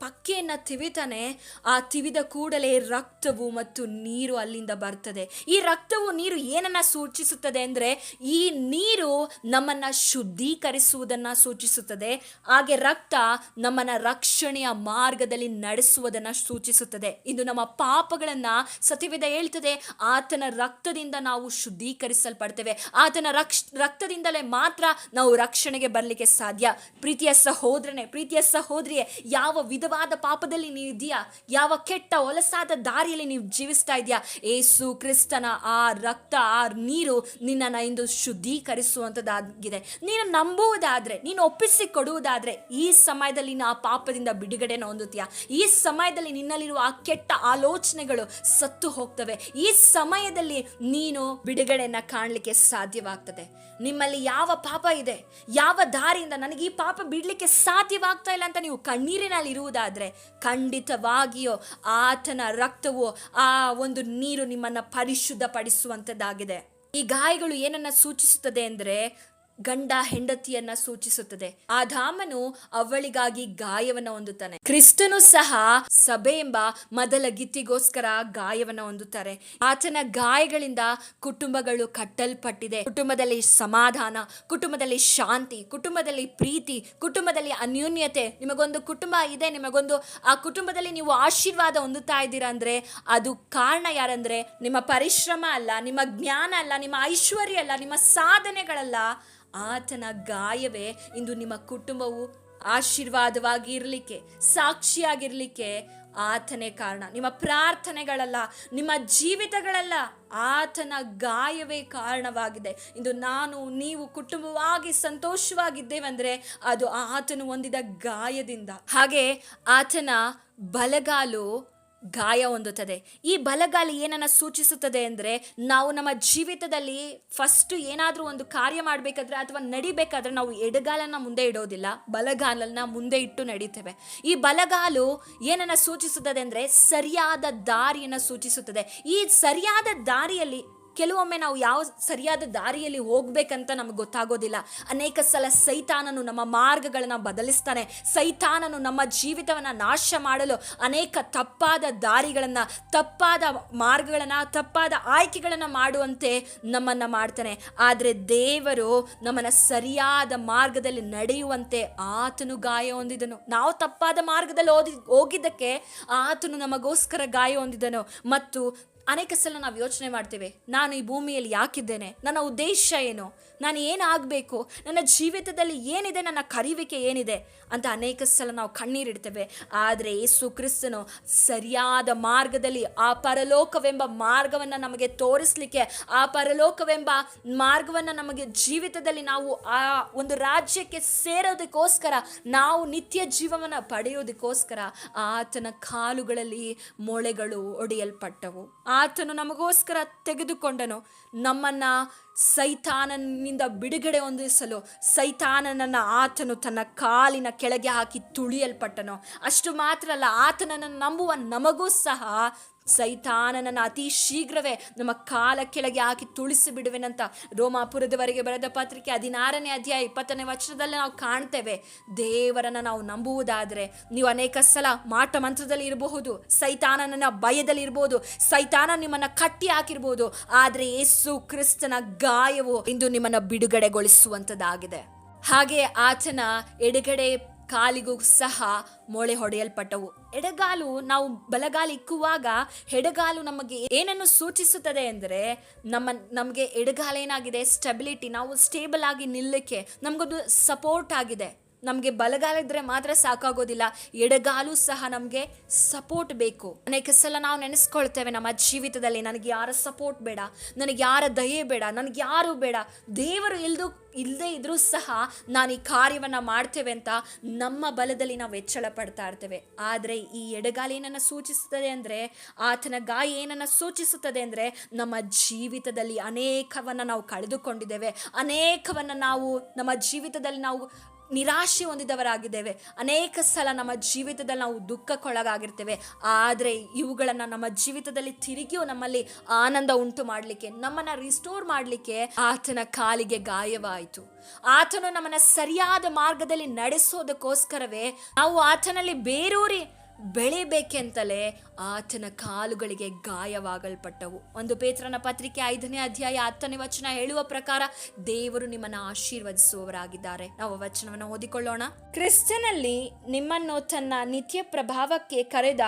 Speaker 1: ಪಕ್ಕೆಯನ್ನ ತಿವಿತಾನೆ, ಆ ತಿವಿದ ಕೂಡಲೇ ರಕ್ತವು ಮತ್ತು ನೀರು ಅಲ್ಲಿಂದ ಬರ್ತದೆ. ಈ ರಕ್ತವು ನೀರು ಏನನ್ನ ಸೂಚಿಸುತ್ತದೆ ಅಂದ್ರೆ, ಈ ನೀರು ನಮ್ಮನ್ನ ಶುದ್ಧೀಕರಿಸುವುದನ್ನ ಸೂಚಿಸುತ್ತದೆ. ಹಾಗೆ ರಕ್ತ ನಮ್ಮನ್ನ ರಕ್ಷಣೆಯ ಮಾರ್ಗದಲ್ಲಿ ನಡೆಸುವುದನ್ನ ಸೂಚಿಸುತ್ತದೆ. ಇದು ನಮ್ಮ ಪಾಪಗಳನ್ನ ಸತಿವಿದ ಹೇಳ್ತದೆ. ಆತನ ರಕ್ತದಿಂದ ನಾವು ಶುದ್ಧೀಕರಿಸಲ್ಪಡ್ತೇವೆ. ಆತನ ರಕ್ಷ, ರಕ್ತದಿಂದಲೇ ಮಾತ್ರ ನಾವು ರಕ್ಷಣೆಗೆ ಬರಲಿಕ್ಕೆ ಸಾಧ್ಯ. ಪ್ರೀತಿಯ ಸಹೋದರನೇ, ಪ್ರೀತಿಯ ಸಹೋದರಿಯೇ, ಯಾವ ವಿಧ ವಿಧವಾದ ಪಾಪದಲ್ಲಿ ನೀವು ಇದೆಯಾ ಯಾವ ಕೆಟ್ಟ ಹೊಲಸಾದ ದಾರಿಯಲ್ಲಿ ನೀವು ಜೀವಿಸ್ತಾ ಇದೆಯಾ ಏಸು ಕ್ರಿಸ್ತನ ಆ ರಕ್ತ, ಆ ನೀರು ನಿನ್ನನ್ನು ಇಂದು ಶುದ್ಧೀಕರಿಸುವಂಥದ್ದಾಗಿದೆ. ನೀನು ನಂಬುವುದಾದ್ರೆ, ನೀನು ಒಪ್ಪಿಸಿ ಕೊಡುವುದಾದ್ರೆ ಈ ಸಮಯದಲ್ಲಿ ನಾ ಪಾಪದಿಂದ ಬಿಡುಗಡೆನ ಹೊಂದುತ್ತೀಯ? ಈ ಸಮಯದಲ್ಲಿ ನಿನ್ನಲ್ಲಿರುವ ಆ ಕೆಟ್ಟ ಆಲೋಚನೆಗಳು ಸತ್ತು ಹೋಗ್ತವೆ. ಈ ಸಮಯದಲ್ಲಿ ನೀನು ಬಿಡುಗಡೆಯನ್ನು ಕಾಣಲಿಕ್ಕೆ ಸಾಧ್ಯವಾಗ್ತದೆ. ನಿಮ್ಮಲ್ಲಿ ಯಾವ ಪಾಪ ಇದೆ? ಯಾವ ದಾರಿಯಿಂದ ನನಗೆ ಈ ಪಾಪ ಬಿಡಲಿಕ್ಕೆ ಸಾಧ್ಯವಾಗ್ತಾ ಇಲ್ಲ ಅಂತ ನೀವು ಕಣ್ಣೀರಿನಲ್ಲಿ ಇರುವುದಾದ್ರೆ ಖಂಡಿತವಾಗಿಯೂ ಆತನ ರಕ್ತವು ಆ ಒಂದು ನೀರು ನಿಮ್ಮನ್ನ ಪರಿಶುದ್ಧಪಡಿಸುವಂಥದ್ದಾಗಿದೆ ಈ ಗಾಯಗಳು ಏನನ್ನ ಸೂಚಿಸುತ್ತದೆ ಅಂದ್ರೆ ಗಂಡ ಹೆಂಡತಿಯನ್ನ ಸೂಚಿಸುತ್ತದೆ. ಆದಾಮನು ಅವಳಿಗಾಗಿ ಗಾಯವನ್ನ ಹೊಂದುತ್ತಾನೆ. ಕ್ರಿಸ್ತನು ಸಹ ಸಭೆ ಎಂಬ ಮೊದಲ ಗಿತ್ತಿಗೋಸ್ಕರ ಗಾಯವನ್ನ ಹೊಂದುತ್ತಾರೆ. ಆತನ ಗಾಯಗಳಿಂದ ಕುಟುಂಬಗಳು ಕಟ್ಟಲ್ಪಟ್ಟಿದೆ. ಕುಟುಂಬದಲ್ಲಿ ಸಮಾಧಾನ, ಕುಟುಂಬದಲ್ಲಿ ಶಾಂತಿ, ಕುಟುಂಬದಲ್ಲಿ ಪ್ರೀತಿ, ಕುಟುಂಬದಲ್ಲಿ ಅನ್ಯೂನ್ಯತೆ. ನಿಮಗೊಂದು ಕುಟುಂಬ ಇದೆ, ನಿಮಗೊಂದು ಆ ಕುಟುಂಬದಲ್ಲಿ ನೀವು ಆಶೀರ್ವಾದ ಹೊಂದುತ್ತಾ ಇದ್ದೀರಾ ಅಂದ್ರೆ ಅದು ಕಾರಣ ಯಾರಂದ್ರೆ ನಿಮ್ಮ ಪರಿಶ್ರಮ ಅಲ್ಲ, ನಿಮ್ಮ ಜ್ಞಾನ ಅಲ್ಲ, ನಿಮ್ಮ ಐಶ್ವರ್ಯ ಅಲ್ಲ, ನಿಮ್ಮ ಸಾಧನೆಗಳಲ್ಲ ಆತನ ಗಾಯವೇ ಇಂದು ನಿಮ್ಮ ಕುಟುಂಬವು ಆಶೀರ್ವಾದವಾಗಿ ಇರಲಿಕ್ಕೆ ಸಾಕ್ಷಿಯಾಗಿರಲಿಕ್ಕೆ ಆತನೇ ಕಾರಣ. ನಿಮ್ಮ ಪ್ರಾರ್ಥನೆಗಳಲ್ಲ, ನಿಮ್ಮ ಜೀವಿತಗಳಲ್ಲ, ಆತನ ಗಾಯವೇ ಕಾರಣವಾಗಿದೆ. ಇಂದು ನಾನು, ನೀವು ಕುಟುಂಬವಾಗಿ ಸಂತೋಷವಾಗಿದ್ದೇವೆಂದರೆ ಅದು ಆತನು ಹೊಂದಿದ ಗಾಯದಿಂದ. ಹಾಗೆ ಆತನ ಬಲಗಾಲು ಗಾಯ ಹೊಂದುತ್ತದೆ. ಈ ಬಲಗಾಲಿ ಏನನ್ನ ಸೂಚಿಸುತ್ತದೆ ಅಂದರೆ ನಾವು ನಮ್ಮ ಜೀವಿತದಲ್ಲಿ ಫಸ್ಟ್ ಏನಾದರೂ ಒಂದು ಕಾರ್ಯ ಮಾಡಬೇಕಾದ್ರೆ ಅಥವಾ ನಡಿಬೇಕಾದ್ರೆ ನಾವು ಎಡಗಾಲನ್ನ ಮುಂದೆ ಇಡೋದಿಲ್ಲ, ಬಲಗಾಲನ್ನ ಮುಂದೆ ಇಟ್ಟು ನಡೀತೇವೆ. ಈ ಬಲಗಾಲು ಏನನ್ನ ಸೂಚಿಸುತ್ತದೆ ಅಂದರೆ ಸರಿಯಾದ ದಾರಿಯನ್ನು ಸೂಚಿಸುತ್ತದೆ. ಈ ಸರಿಯಾದ ದಾರಿಯಲ್ಲಿ ಕೆಲವೊಮ್ಮೆ ನಾವು ಯಾವ ಸರಿಯಾದ ದಾರಿಯಲ್ಲಿ ಹೋಗ್ಬೇಕಂತ ನಮಗೆ ಗೊತ್ತಾಗೋದಿಲ್ಲ. ಅನೇಕ ಸಲ ಸೈತಾನನು ನಮ್ಮ ಮಾರ್ಗಗಳನ್ನು ಬದಲಿಸ್ತಾನೆ. ಸೈತಾನನು ನಮ್ಮ ಜೀವಿತವನ್ನು ನಾಶ ಮಾಡಲು ಅನೇಕ ತಪ್ಪಾದ ದಾರಿಗಳನ್ನು, ತಪ್ಪಾದ ಮಾರ್ಗಗಳನ್ನು, ತಪ್ಪಾದ ಆಯ್ಕೆಗಳನ್ನು ಮಾಡುವಂತೆ ನಮ್ಮನ್ನು ಮಾಡ್ತಾನೆ. ಆದರೆ ದೇವರು ನಮ್ಮನ್ನು ಸರಿಯಾದ ಮಾರ್ಗದಲ್ಲಿ ನಡೆಯುವಂತೆ ಆತನು ಗಾಯ ಹೊಂದಿದನು. ನಾವು ತಪ್ಪಾದ ಮಾರ್ಗದಲ್ಲಿ ಓದಿ, ಹೋಗಿದ್ದಕ್ಕೆ ಆತನು ನಮಗೋಸ್ಕರ ಗಾಯ ಹೊಂದಿದನು. ಮತ್ತು ಅನೇಕ ಸಲ ನಾವು ಯೋಚನೆ ಮಾಡ್ತೇವೆ, ನಾನು ಈ ಭೂಮಿಯಲ್ಲಿ ಯಾಕಿದ್ದೇನೆ, ನನ್ನ ಉದ್ದೇಶ ಏನು, ನಾನು ಏನಾಗಬೇಕು, ನನ್ನ ಜೀವಿತದಲ್ಲಿ ಏನಿದೆ, ನನ್ನ ಕರಿವಿಕೆ ಏನಿದೆ ಅಂತ ಅನೇಕ ಸಲ ನಾವು ಕಣ್ಣೀರಿಡ್ತೇವೆ ಆದರೆ ಯೇಸು ಕ್ರಿಸ್ತನು ಸರಿಯಾದ ಮಾರ್ಗದಲ್ಲಿ ಆ ಪರಲೋಕವೆಂಬ ಮಾರ್ಗವನ್ನು ನಮಗೆ ತೋರಿಸ್ಲಿಕ್ಕೆ, ಆ ಪರಲೋಕವೆಂಬ ಮಾರ್ಗವನ್ನು ನಮಗೆ ಜೀವಿತದಲ್ಲಿ ನಾವು ಆ ಒಂದು ರಾಜ್ಯಕ್ಕೆ ಸೇರೋದಕ್ಕೋಸ್ಕರ, ನಾವು ನಿತ್ಯ ಜೀವವನ್ನು ಪಡೆಯೋದಕ್ಕೋಸ್ಕರ ಆತನ ಕಾಲುಗಳಲ್ಲಿ ಮೊಳೆಗಳು ಒಡೆಯಲ್ಪಟ್ಟವು. ಆತನು ನಮಗೋಸ್ಕರ ತೆಗೆದುಕೊಂಡನು. ನಮ್ಮನ್ನ ಸೈತಾನನಿಂದ ಬಿಡುಗಡೆ ಹೊಂದಿಸಲು ಸೈತಾನನನ್ನ ಆತನು ತನ್ನ ಕಾಲಿನ ಕೆಳಗೆ ಹಾಕಿ ತುಳಿಯಲ್ಪಟ್ಟನು. ಅಷ್ಟು ಮಾತ್ರ ಅಲ್ಲ, ಆತನನ್ನು ನಂಬುವ ನಮಗೂ ಸಹ ಸೈತಾನನನ್ನು ಅತಿ ಶೀಘ್ರವೇ ನಮ್ಮ ಕಾಲ ಕೆಳಗೆ ಹಾಕಿ ತುಳಿಸಿ ಬಿಡುವೆನಂತ ರೋಮಾಪುರದವರೆಗೆ ಬರೆದ ಪತ್ರಿಕೆ ಹದಿನಾರನೇ ಅಧ್ಯಾಯ ಇಪ್ಪತ್ತನೇ ವಚನದಲ್ಲಿ ನಾವು ಕಾಣ್ತೇವೆ. ದೇವರನ್ನ ನಾವು ನಂಬುವುದಾದರೆ ನೀವು ಅನೇಕ ಸಲ ಮಾಟ ಮಂತ್ರದಲ್ಲಿ ಇರಬಹುದು ಸೈತಾನನ ಭಯದಲ್ಲಿ ಇರಬಹುದು, ಸೈತಾನ ನಿಮ್ಮನ್ನ ಕಟ್ಟಿ ಹಾಕಿರ್ಬೋದು ಆದರೆ ಯೇಸು ಕ್ರಿಸ್ತನ ಗಾಯವು ಇಂದು ನಿಮ್ಮನ್ನ ಬಿಡುಗಡೆಗೊಳಿಸುವಂಥದ್ದಾಗಿದೆ ಹಾಗೆ ಆತನ ಎಡಗಡೆ ಕಾಲಿಗೂ ಸಹ ಮೊಳೆ ಹೊಡೆಯಲ್ಪಟ್ಟವು. ಎಡಗಾಲು ನಾವು ಬಲಗಾಲು ಇಕ್ಕುವಾಗ ಎಡಗಾಲು ನಮಗೆ ಏನನ್ನು ಸೂಚಿಸುತ್ತದೆ ಅಂದರೆ ನಮ್ಮ, ನಮಗೆ ಎಡಗಾಲೇನಾಗಿದೆ ಸ್ಟೆಬಿಲಿಟಿ ನಾವು ಸ್ಟೇಬಲ್ ಆಗಿ ನಿಲ್ಲಕ್ಕೆ ನಮಗೊಂದು ಸಪೋರ್ಟ್ ಆಗಿದೆ. ನಮಗೆ ಬಲಗಾಲ ಇದ್ರೆ ಮಾತ್ರ ಸಾಕಾಗೋದಿಲ್ಲ. ಎಡಗಾಲು ಸಹ ನಮಗೆ ಸಪೋರ್ಟ್ ಬೇಕು. ಅನೇಕ ಸಲ ನಾವು ನೆನೆಸ್ಕೊಳ್ತೇವೆ ನಮ್ಮ ಜೀವಿತದಲ್ಲಿ, ನನಗೆ ಯಾರ ಸಪೋರ್ಟ್ ಬೇಡ, ನನಗೆ ಯಾರ ದಯೆ ಬೇಡ, ನನಗೆ ಯಾರು ಬೇಡ, ದೇವರು ಇಲ್ದು ಇಲ್ಲದೇ ಇದ್ರೂ ಸಹ ನಾನು ಈ ಕಾರ್ಯವನ್ನು ಮಾಡ್ತೇವೆ ಅಂತ ನಮ್ಮ ಬಲದಲ್ಲಿ ನಾವು ಹೆಚ್ಚಳ ಪಡ್ತಾ ಇರ್ತೇವೆ. ಆದರೆ ಈ ಎಡಗಾಲ ಏನನ್ನು ಸೂಚಿಸುತ್ತದೆ ಅಂದರೆ, ಆತನ ಗಾಯ ಏನನ್ನು ಸೂಚಿಸುತ್ತದೆ ಅಂದರೆ, ನಮ್ಮ ಜೀವಿತದಲ್ಲಿ ಅನೇಕವನ್ನು ನಾವು ಕಳೆದುಕೊಂಡಿದ್ದೇವೆ. ಅನೇಕವನ್ನು ನಾವು ನಮ್ಮ ಜೀವಿತದಲ್ಲಿ ನಾವು ನಿರಾಶೆ ಹೊಂದಿದವರಾಗಿದ್ದೇವೆ. ಅನೇಕ ಸಲ ನಮ್ಮ ಜೀವಿತದಲ್ಲಿ ನಾವು ದುಃಖಕ್ಕೊಳಗಾಗಿರ್ತೇವೆ. ಆದರೆ ಇವುಗಳನ್ನು ನಮ್ಮ ಜೀವಿತದಲ್ಲಿ ತಿರುಗಿಯೂ ನಮ್ಮಲ್ಲಿ ಆನಂದ ಉಂಟು ಮಾಡಲಿಕ್ಕೆ, ನಮ್ಮನ್ನು ರಿಸ್ಟೋರ್ ಮಾಡಲಿಕ್ಕೆ ಆತನ ಕಾಲಿಗೆ ಗಾಯವಾಯಿತು. ಆತನು ನಮ್ಮನ್ನು ಸರಿಯಾದ ಮಾರ್ಗದಲ್ಲಿ ನಡೆಸೋದಕ್ಕೋಸ್ಕರವೇ ನಾವು ಆತನಲ್ಲಿ ಬೇರೂರಿ ಬೆಳಿಬೇಕೆಂತಲೇ ಆತನ ಕಾಲುಗಳಿಗೆ ಗಾಯವಾಗಲ್ಪಟ್ಟವು. ಒಂದು ಪೇತ್ರನ ಪತ್ರಿಕೆ ಐದನೇ ಅಧ್ಯಾಯ ಹತ್ತನೇ ವಚನ ಹೇಳುವ ಪ್ರಕಾರ ದೇವರು ನಿಮ್ಮನ್ನು ಆಶೀರ್ವದಿಸುವವರಾಗಿದ್ದಾರೆ. ನಾವು ವಚನವನ್ನು ಓದಿಕೊಳ್ಳೋಣ. ಕ್ರಿಸ್ತನಲ್ಲಿ ನಿಮ್ಮನ್ನು ತನ್ನ ನಿತ್ಯ ಪ್ರಭಾವಕ್ಕೆ ಕರೆದ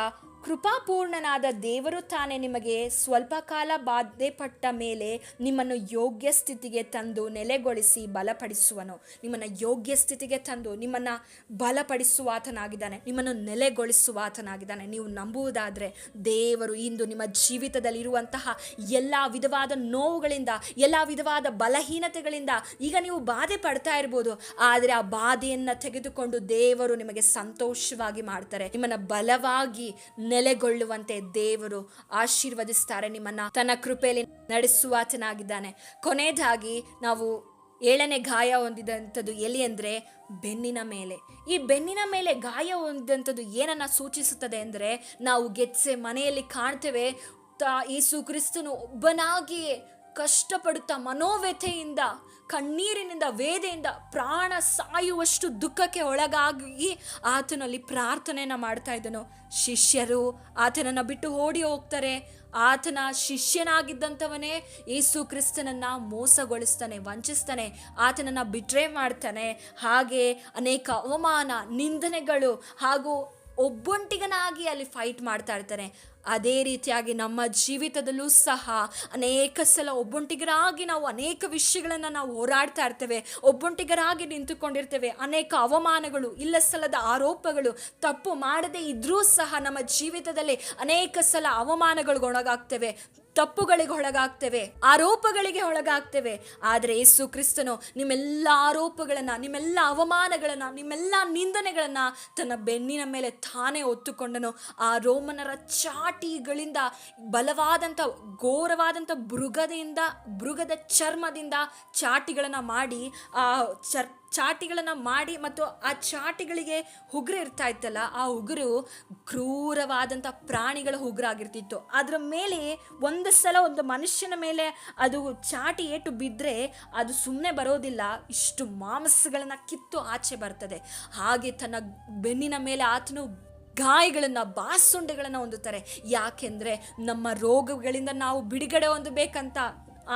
Speaker 1: ಕೃಪಾಪೂರ್ಣನಾದ ದೇವರು ತಾನೇ ನಿಮಗೆ ಸ್ವಲ್ಪ ಕಾಲ ಬಾಧೆ ಪಟ್ಟ ಮೇಲೆ ನಿಮ್ಮನ್ನು ಯೋಗ್ಯ ಸ್ಥಿತಿಗೆ ತಂದು ನೆಲೆಗೊಳಿಸಿ ಬಲಪಡಿಸುವನು. ನಿಮ್ಮನ್ನು ಯೋಗ್ಯ ಸ್ಥಿತಿಗೆ ತಂದು ನಿಮ್ಮನ್ನು ಬಲಪಡಿಸುವ ಆತನಾಗಿದ್ದಾನೆ ನಿಮ್ಮನ್ನು ನೆಲೆಗೊಳಿಸುವ ಆತನಾಗಿದ್ದಾನೆ ನೀವು ನಂಬುವುದಾದರೆ ದೇವರು ಇಂದು ನಿಮ್ಮ ಜೀವಿತದಲ್ಲಿ ಇರುವಂತಹ ಎಲ್ಲ ವಿಧವಾದ ನೋವುಗಳಿಂದ, ಎಲ್ಲ ವಿಧವಾದ ಬಲಹೀನತೆಗಳಿಂದ ಈಗ ನೀವು ಬಾಧೆ ಪಡ್ತಾ ಇರ್ಬೋದು. ಆದರೆ ಆ ಬಾಧೆಯನ್ನು ತೆಗೆದುಕೊಂಡು ದೇವರು ನಿಮಗೆ ಸಂತೋಷವಾಗಿ ಮಾಡ್ತಾರೆ. ನಿಮ್ಮನ್ನು ಬಲವಾಗಿ ನೆಲೆಗೊಳ್ಳುವಂತೆ ದೇವರು ಆಶೀರ್ವದಿಸ್ತಾರೆ ನಿಮ್ಮನ್ನ. ತನ್ನ ಕೃಪೆಯಲ್ಲಿ ನಡೆಸುವಾತನಾಗಿದ್ದಾನೆ. ಕೊನೆಯದಾಗಿ ನಾವು ಏಳನೇ ಗಾಯ ಹೊಂದಿದಂಥದ್ದು ಎಲ್ಲಿ ಅಂದರೆ ಬೆನ್ನಿನ ಮೇಲೆ. ಈ ಬೆನ್ನಿನ ಮೇಲೆ ಗಾಯ ಹೊಂದಿದಂಥದ್ದು ಏನನ್ನ ಸೂಚಿಸುತ್ತದೆ ಅಂದರೆ ನಾವು ಗೆತ್ಸೆ ಮನೆಯಲ್ಲಿ ಕಾಣ್ತೇವೆ. ತಾ, ಯೇಸು ಕ್ರಿಸ್ತನು ಒಬ್ಬನಾಗಿಯೇ ಕಷ್ಟಪಡುತ್ತಾ ಮನೋವ್ಯಥೆಯಿಂದ, ಕಣ್ಣೀರಿನಿಂದ, ವೇದೆಯಿಂದ ಪ್ರಾಣ ಸಾಯುವಷ್ಟು ದುಃಖಕ್ಕೆ ಒಳಗಾಗಿ ಆತನಲ್ಲಿ ಪ್ರಾರ್ಥನೆಯನ್ನು ಮಾಡ್ತಾ ಇದ್ದನು. ಶಿಷ್ಯರು ಆತನನ್ನು ಬಿಟ್ಟು ಓಡಿ ಹೋಗ್ತಾರೆ. ಆತನ ಶಿಷ್ಯನಾಗಿದ್ದಂಥವನೇ ಯೇಸು ಕ್ರಿಸ್ತನನ್ನು ಮೋಸಗೊಳಿಸ್ತಾನೆ, ವಂಚಿಸ್ತಾನೆ, ಆತನನ್ನು ಬಿಟ್ರೆ ಮಾಡ್ತಾನೆ. ಹಾಗೆ ಅನೇಕ ಅವಮಾನ, ನಿಂದನೆಗಳು ಹಾಗೂ ಒಬ್ಬೊಂಟಿಗನಾಗಿ ಅಲ್ಲಿ ಫೈಟ್ ಮಾಡ್ತಾ ಇರ್ತಾರೆ. ಅದೇ ರೀತಿಯಾಗಿ ನಮ್ಮ ಜೀವಿತದಲ್ಲೂ ಸಹ ಅನೇಕ ಸಲ ಒಬ್ಬೊಂಟಿಗರಾಗಿ ನಾವು ಅನೇಕ ವಿಷಯಗಳನ್ನು ನಾವು ಹೋರಾಡ್ತಾ ಇರ್ತೇವೆ. ಒಬ್ಬೊಂಟಿಗರಾಗಿ ನಿಂತುಕೊಂಡಿರ್ತೇವೆ. ಅನೇಕ ಅವಮಾನಗಳು ಇಲ್ಲ ಸಲದ ಆರೋಪಗಳು, ತಪ್ಪು ಮಾಡದೇ ಇದ್ರೂ ಸಹ ನಮ್ಮ ಜೀವಿತದಲ್ಲಿ ಅನೇಕ ಸಲ ಅವಮಾನಗಳಿಗೆ ಒಳಗಾಗ್ತೇವೆ ತಪ್ಪುಗಳಿಗೆ ಒಳಗಾಗ್ತೇವೆ, ಆರೋಪಗಳಿಗೆ ಒಳಗಾಗ್ತೇವೆ. ಆದರೆ ಯೇಸು ಕ್ರಿಸ್ತನು ನಿಮ್ಮೆಲ್ಲ ಆರೋಪಗಳನ್ನು, ನಿಮ್ಮೆಲ್ಲ ಅವಮಾನಗಳನ್ನು, ನಿಮ್ಮೆಲ್ಲ ನಿಂದನೆಗಳನ್ನು ತನ್ನ ಬೆನ್ನಿನ ಮೇಲೆ ತಾನೇ ಒತ್ತುಕೊಂಡನು ಆ ರೋಮನರ ಚಾಟಿಗಳಿಂದ, ಬಲವಾದಂಥ, ಘೋರವಾದಂಥ ಮೃಗದಿಂದ, ಮೃಗದ ಚರ್ಮದಿಂದ ಚಾಟಿಗಳನ್ನು ಮಾಡಿ, ಆ ಚರ್ ಚಾಟಿಗಳನ್ನು ಮಾಡಿ ಮತ್ತು ಆ ಚಾಟಿಗಳಿಗೆ ಉಗುರು ಇರ್ತಾ ಇತ್ತಲ್ಲ, ಆ ಉಗುರು ಕ್ರೂರವಾದಂಥ ಪ್ರಾಣಿಗಳ ಉಗುರಾಗಿರ್ತಿತ್ತು. ಅದರ ಮೇಲೆ ಒಂದು ಸಲ ಒಂದು ಮನುಷ್ಯನ ಮೇಲೆ ಅದು ಚಾಟಿ ಏಟು ಬಿದ್ದರೆ ಅದು ಸುಮ್ಮನೆ ಬರೋದಿಲ್ಲ, ಇಷ್ಟು ಮಾಂಸಗಳನ್ನು ಕಿತ್ತು ಆಚೆ ಬರ್ತದೆ. ಹಾಗೆ ತನ್ನ ಬೆನ್ನಿನ ಮೇಲೆ ಆತನು ಗಾಯಗಳನ್ನು, ಬಾಸುಂಡೆಗಳನ್ನು ಹೊಂದುತ್ತಾರೆ. ಯಾಕೆಂದರೆ ನಮ್ಮ ರೋಗಗಳಿಂದ ನಾವು ಬಿಡುಗಡೆ ಹೊಂದಬೇಕಂತ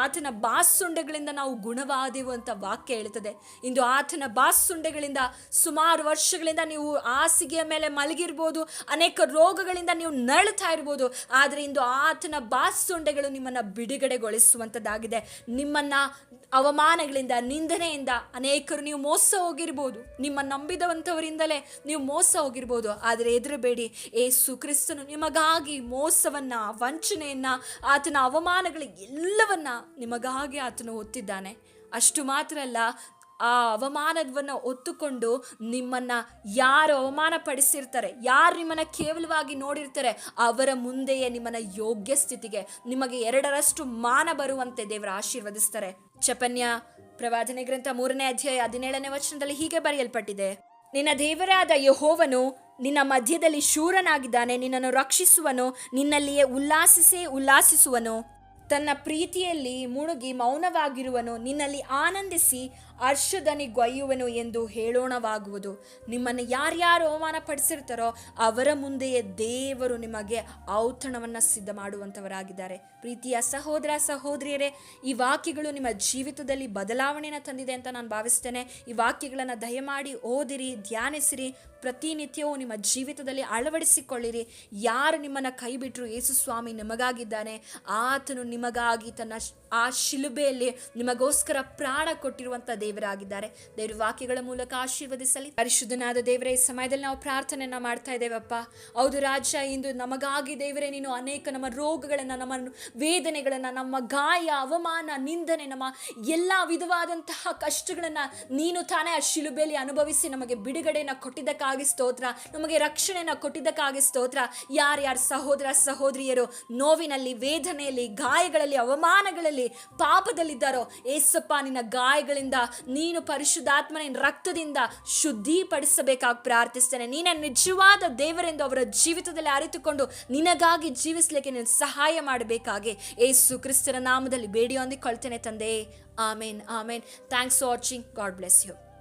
Speaker 1: ಆತನ ಬಾಸುಂಡೆಗಳಿಂದ ನಾವು ಗುಣವಾದೆವು ಅಂತ ವಾಕ್ಯ ಹೇಳ್ತದೆ ಇಂದು ಆತನ ಬಾಸುಂಡೆಗಳಿಂದ ಸುಮಾರು ವರ್ಷಗಳಿಂದ ನೀವು ಹಾಸಿಗೆಯ ಮೇಲೆ ಮಲಗಿರ್ಬೋದು, ಅನೇಕ ರೋಗಗಳಿಂದ ನೀವು ನರಳ್ತಾ ಇರ್ಬೋದು, ಆದರೆ ಇಂದು ಆತನ ಬಾಸುಂಡೆಗಳು ನಿಮ್ಮನ್ನು ಬಿಡುಗಡೆಗೊಳಿಸುವಂಥದ್ದಾಗಿದೆ ನಿಮ್ಮನ್ನು ಅವಮಾನಗಳಿಂದ, ನಿಂದನೆಯಿಂದ ಅನೇಕರು ನೀವು ಮೋಸ ಹೋಗಿರ್ಬೋದು. ನಿಮ್ಮ ನಂಬಿದವಂಥವರಿಂದಲೇ ನೀವು ಮೋಸ ಹೋಗಿರ್ಬೋದು. ಆದರೆ ಹೆದರಬೇಡಿ. ಏಸು ಕ್ರಿಸ್ತನು ನಿಮಗಾಗಿ ಮೋಸವನ್ನು, ವಂಚನೆಯನ್ನು, ಆತನ ಅವಮಾನಗಳ ಎಲ್ಲವನ್ನ ನಿಮಗಾಗಿ ಆತನು ಹೊತ್ತಿದ್ದಾನೆ. ಅಷ್ಟು ಮಾತ್ರ ಅಲ್ಲ ಆ ಅವಮಾನವನ್ನು ಒತ್ತುಕೊಂಡು ನಿಮ್ಮನ್ನ ಯಾರು ಅವಮಾನ ಪಡಿಸಿರ್ತಾರೆ ಯಾರು ನಿಮ್ಮನ್ನ ಕೇವಲವಾಗಿ ನೋಡಿರ್ತಾರೆ, ಅವರ ಮುಂದೆಯೇ ನಿಮ್ಮನ್ನ ಯೋಗ್ಯ ಸ್ಥಿತಿಗೆ, ನಿಮಗೆ ಎರಡರಷ್ಟು ಮಾನ ಬರುವಂತೆ ದೇವರ ಆಶೀರ್ವದಿಸ್ತಾರೆ. ಚಪನ್ಯ, ಪ್ರವಾದನೆ ಗ್ರಂಥ ಮೂರನೇ ಅಧ್ಯಾಯ ಹದಿನೇಳನೇ ವಚನದಲ್ಲಿ ಹೀಗೆ ಬರೆಯಲ್ಪಟ್ಟಿದೆ. ನಿನ್ನ ದೇವರಾದ ಯಹೋವನು ನಿನ್ನ ಮಧ್ಯದಲ್ಲಿ ಶೂರನಾಗಿದ್ದಾನೆ, ನಿನ್ನನ್ನು ರಕ್ಷಿಸುವನು, ನಿನ್ನಲ್ಲಿಯೇ ಉಲ್ಲಾಸಿಸೇ ಉಲ್ಲಾಸಿಸುವನು. ತನ್ನ ಪ್ರೀತಿಯಲ್ಲಿ ಮುಳುಗಿ ಮೌನವಾಗಿರುವನು, ನಿನ್ನಲ್ಲಿ ಆನಂದಿಸಿ ಹರ್ಷದನಿಗೊಯ್ಯುವನು ಎಂದು ಹೇಳೋಣವಾಗುವುದು. ನಿಮ್ಮನ್ನು ಯಾರ್ಯಾರು ಅವಮಾನ ಪಡಿಸಿರ್ತಾರೋ ಅವರ ಮುಂದೆಯೇ ದೇವರು ನಿಮಗೆ ಔತಣವನ್ನು ಸಿದ್ಧ ಮಾಡುವಂಥವರಾಗಿದ್ದಾರೆ ಪ್ರೀತಿಯ ಸಹೋದರ ಸಹೋದರಿಯರೇ, ಈ ವಾಕ್ಯಗಳು ನಿಮ್ಮ ಜೀವಿತದಲ್ಲಿ ಬದಲಾವಣೆಯನ್ನು ತಂದಿದೆ ಅಂತ ನಾನು ಭಾವಿಸ್ತೇನೆ. ಈ ವಾಕ್ಯಗಳನ್ನು ದಯಮಾಡಿ ಓದಿರಿ, ಧ್ಯಾನಿಸಿರಿ. ಪ್ರತಿನಿತ್ಯವೂ ನಿಮ್ಮ ಜೀವಿತದಲ್ಲಿ ಅಳವಡಿಸಿಕೊಳ್ಳಿರಿ. ಯಾರು ನಿಮ್ಮನ್ನು ಕೈ ಬಿಟ್ಟರು ಯೇಸು ಸ್ವಾಮಿ ನಿಮಗಾಗಿದ್ದಾನೆ. ಆತನು ನಿಮಗಾಗಿ ತನ್ನ ಆ ಶಿಲುಬೆಯಲ್ಲಿ ನಿಮಗೋಸ್ಕರ ಪ್ರಾಣ ಕೊಟ್ಟಿರುವಂಥ ದೇವರಾಗಿದ್ದಾರೆ. ದೇವರು ವಾಕ್ಯಗಳ ಮೂಲಕ ಆಶೀರ್ವದಿಸಲಿ. ಪರಿಶುದ್ಧನಾದ ದೇವರೇ, ಈ ಸಮಯದಲ್ಲಿ ನಾವು ಪ್ರಾರ್ಥನೆಯನ್ನ ಮಾಡ್ತಾ ಇದ್ದೇವಪ್ಪ. ಹೌದು ರಾಜ, ಇಂದು ನಮಗಾಗಿ ದೇವರೇ, ನೀನು ಅನೇಕ ನಮ್ಮ ರೋಗಗಳನ್ನು, ನಮ್ಮ ವೇದನೆಗಳನ್ನು, ನಮ್ಮ ಗಾಯ, ಅವಮಾನ, ನಿಂದನೆ, ನಮ್ಮ ಎಲ್ಲ ವಿಧವಾದಂತಹ ಕಷ್ಟಗಳನ್ನು ನೀನು ತಾನೇ ಆ ಶಿಲುಬೆಯಲ್ಲಿ ಅನುಭವಿಸಿ ನಮಗೆ ಬಿಡುಗಡೆಯನ್ನು ಕೊಟ್ಟಿದ್ದಕ್ಕಾಗಿ ಸ್ತೋತ್ರ, ನಮಗೆ ರಕ್ಷಣೆಯನ್ನು ಕೊಟ್ಟಿದ್ದಕ್ಕಾಗಿ ಸ್ತೋತ್ರ. ಯಾರ್ಯಾರ ಸಹೋದರ, ಸಹೋದರಿಯರು ನೋವಿನಲ್ಲಿ, ವೇದನೆಯಲ್ಲಿ, ಗಾಯಗಳಲ್ಲಿ, ಅವಮಾನಗಳಲ್ಲಿ, ಪಾಪದಲ್ಲಿದ್ದಾರೋ, ಏಸಪ್ಪ, ನಿನ್ನ ಗಾಯಗಳಿಂದ ನೀನು ಪರಿಶುದ್ಧಾತ್ಮನ ರಕ್ತದಿಂದ ಶುದ್ಧೀಪಡಿಸಬೇಕಾಗಿ ಪ್ರಾರ್ಥಿಸ್ತೇನೆ. ನೀನು ನಿಜವಾದ ದೇವರೆಂದು ಅವರ ಜೀವಿತದಲ್ಲಿ ಅರಿತುಕೊಂಡು ನಿನಗಾಗಿ ಜೀವಿಸಲಿಕ್ಕೆ ನೀನು ಸಹಾಯ ಮಾಡಬೇಕಾಗಿ. ಏಸು ಕ್ರಿಸ್ತನ ನಾಮದಲ್ಲಿ ಬೇಡಿಯೊಂದಿಗೆ ಕೊಳ್ತೇನೆ ತಂದೆ. Amen amen. Thanks for watching. God bless you.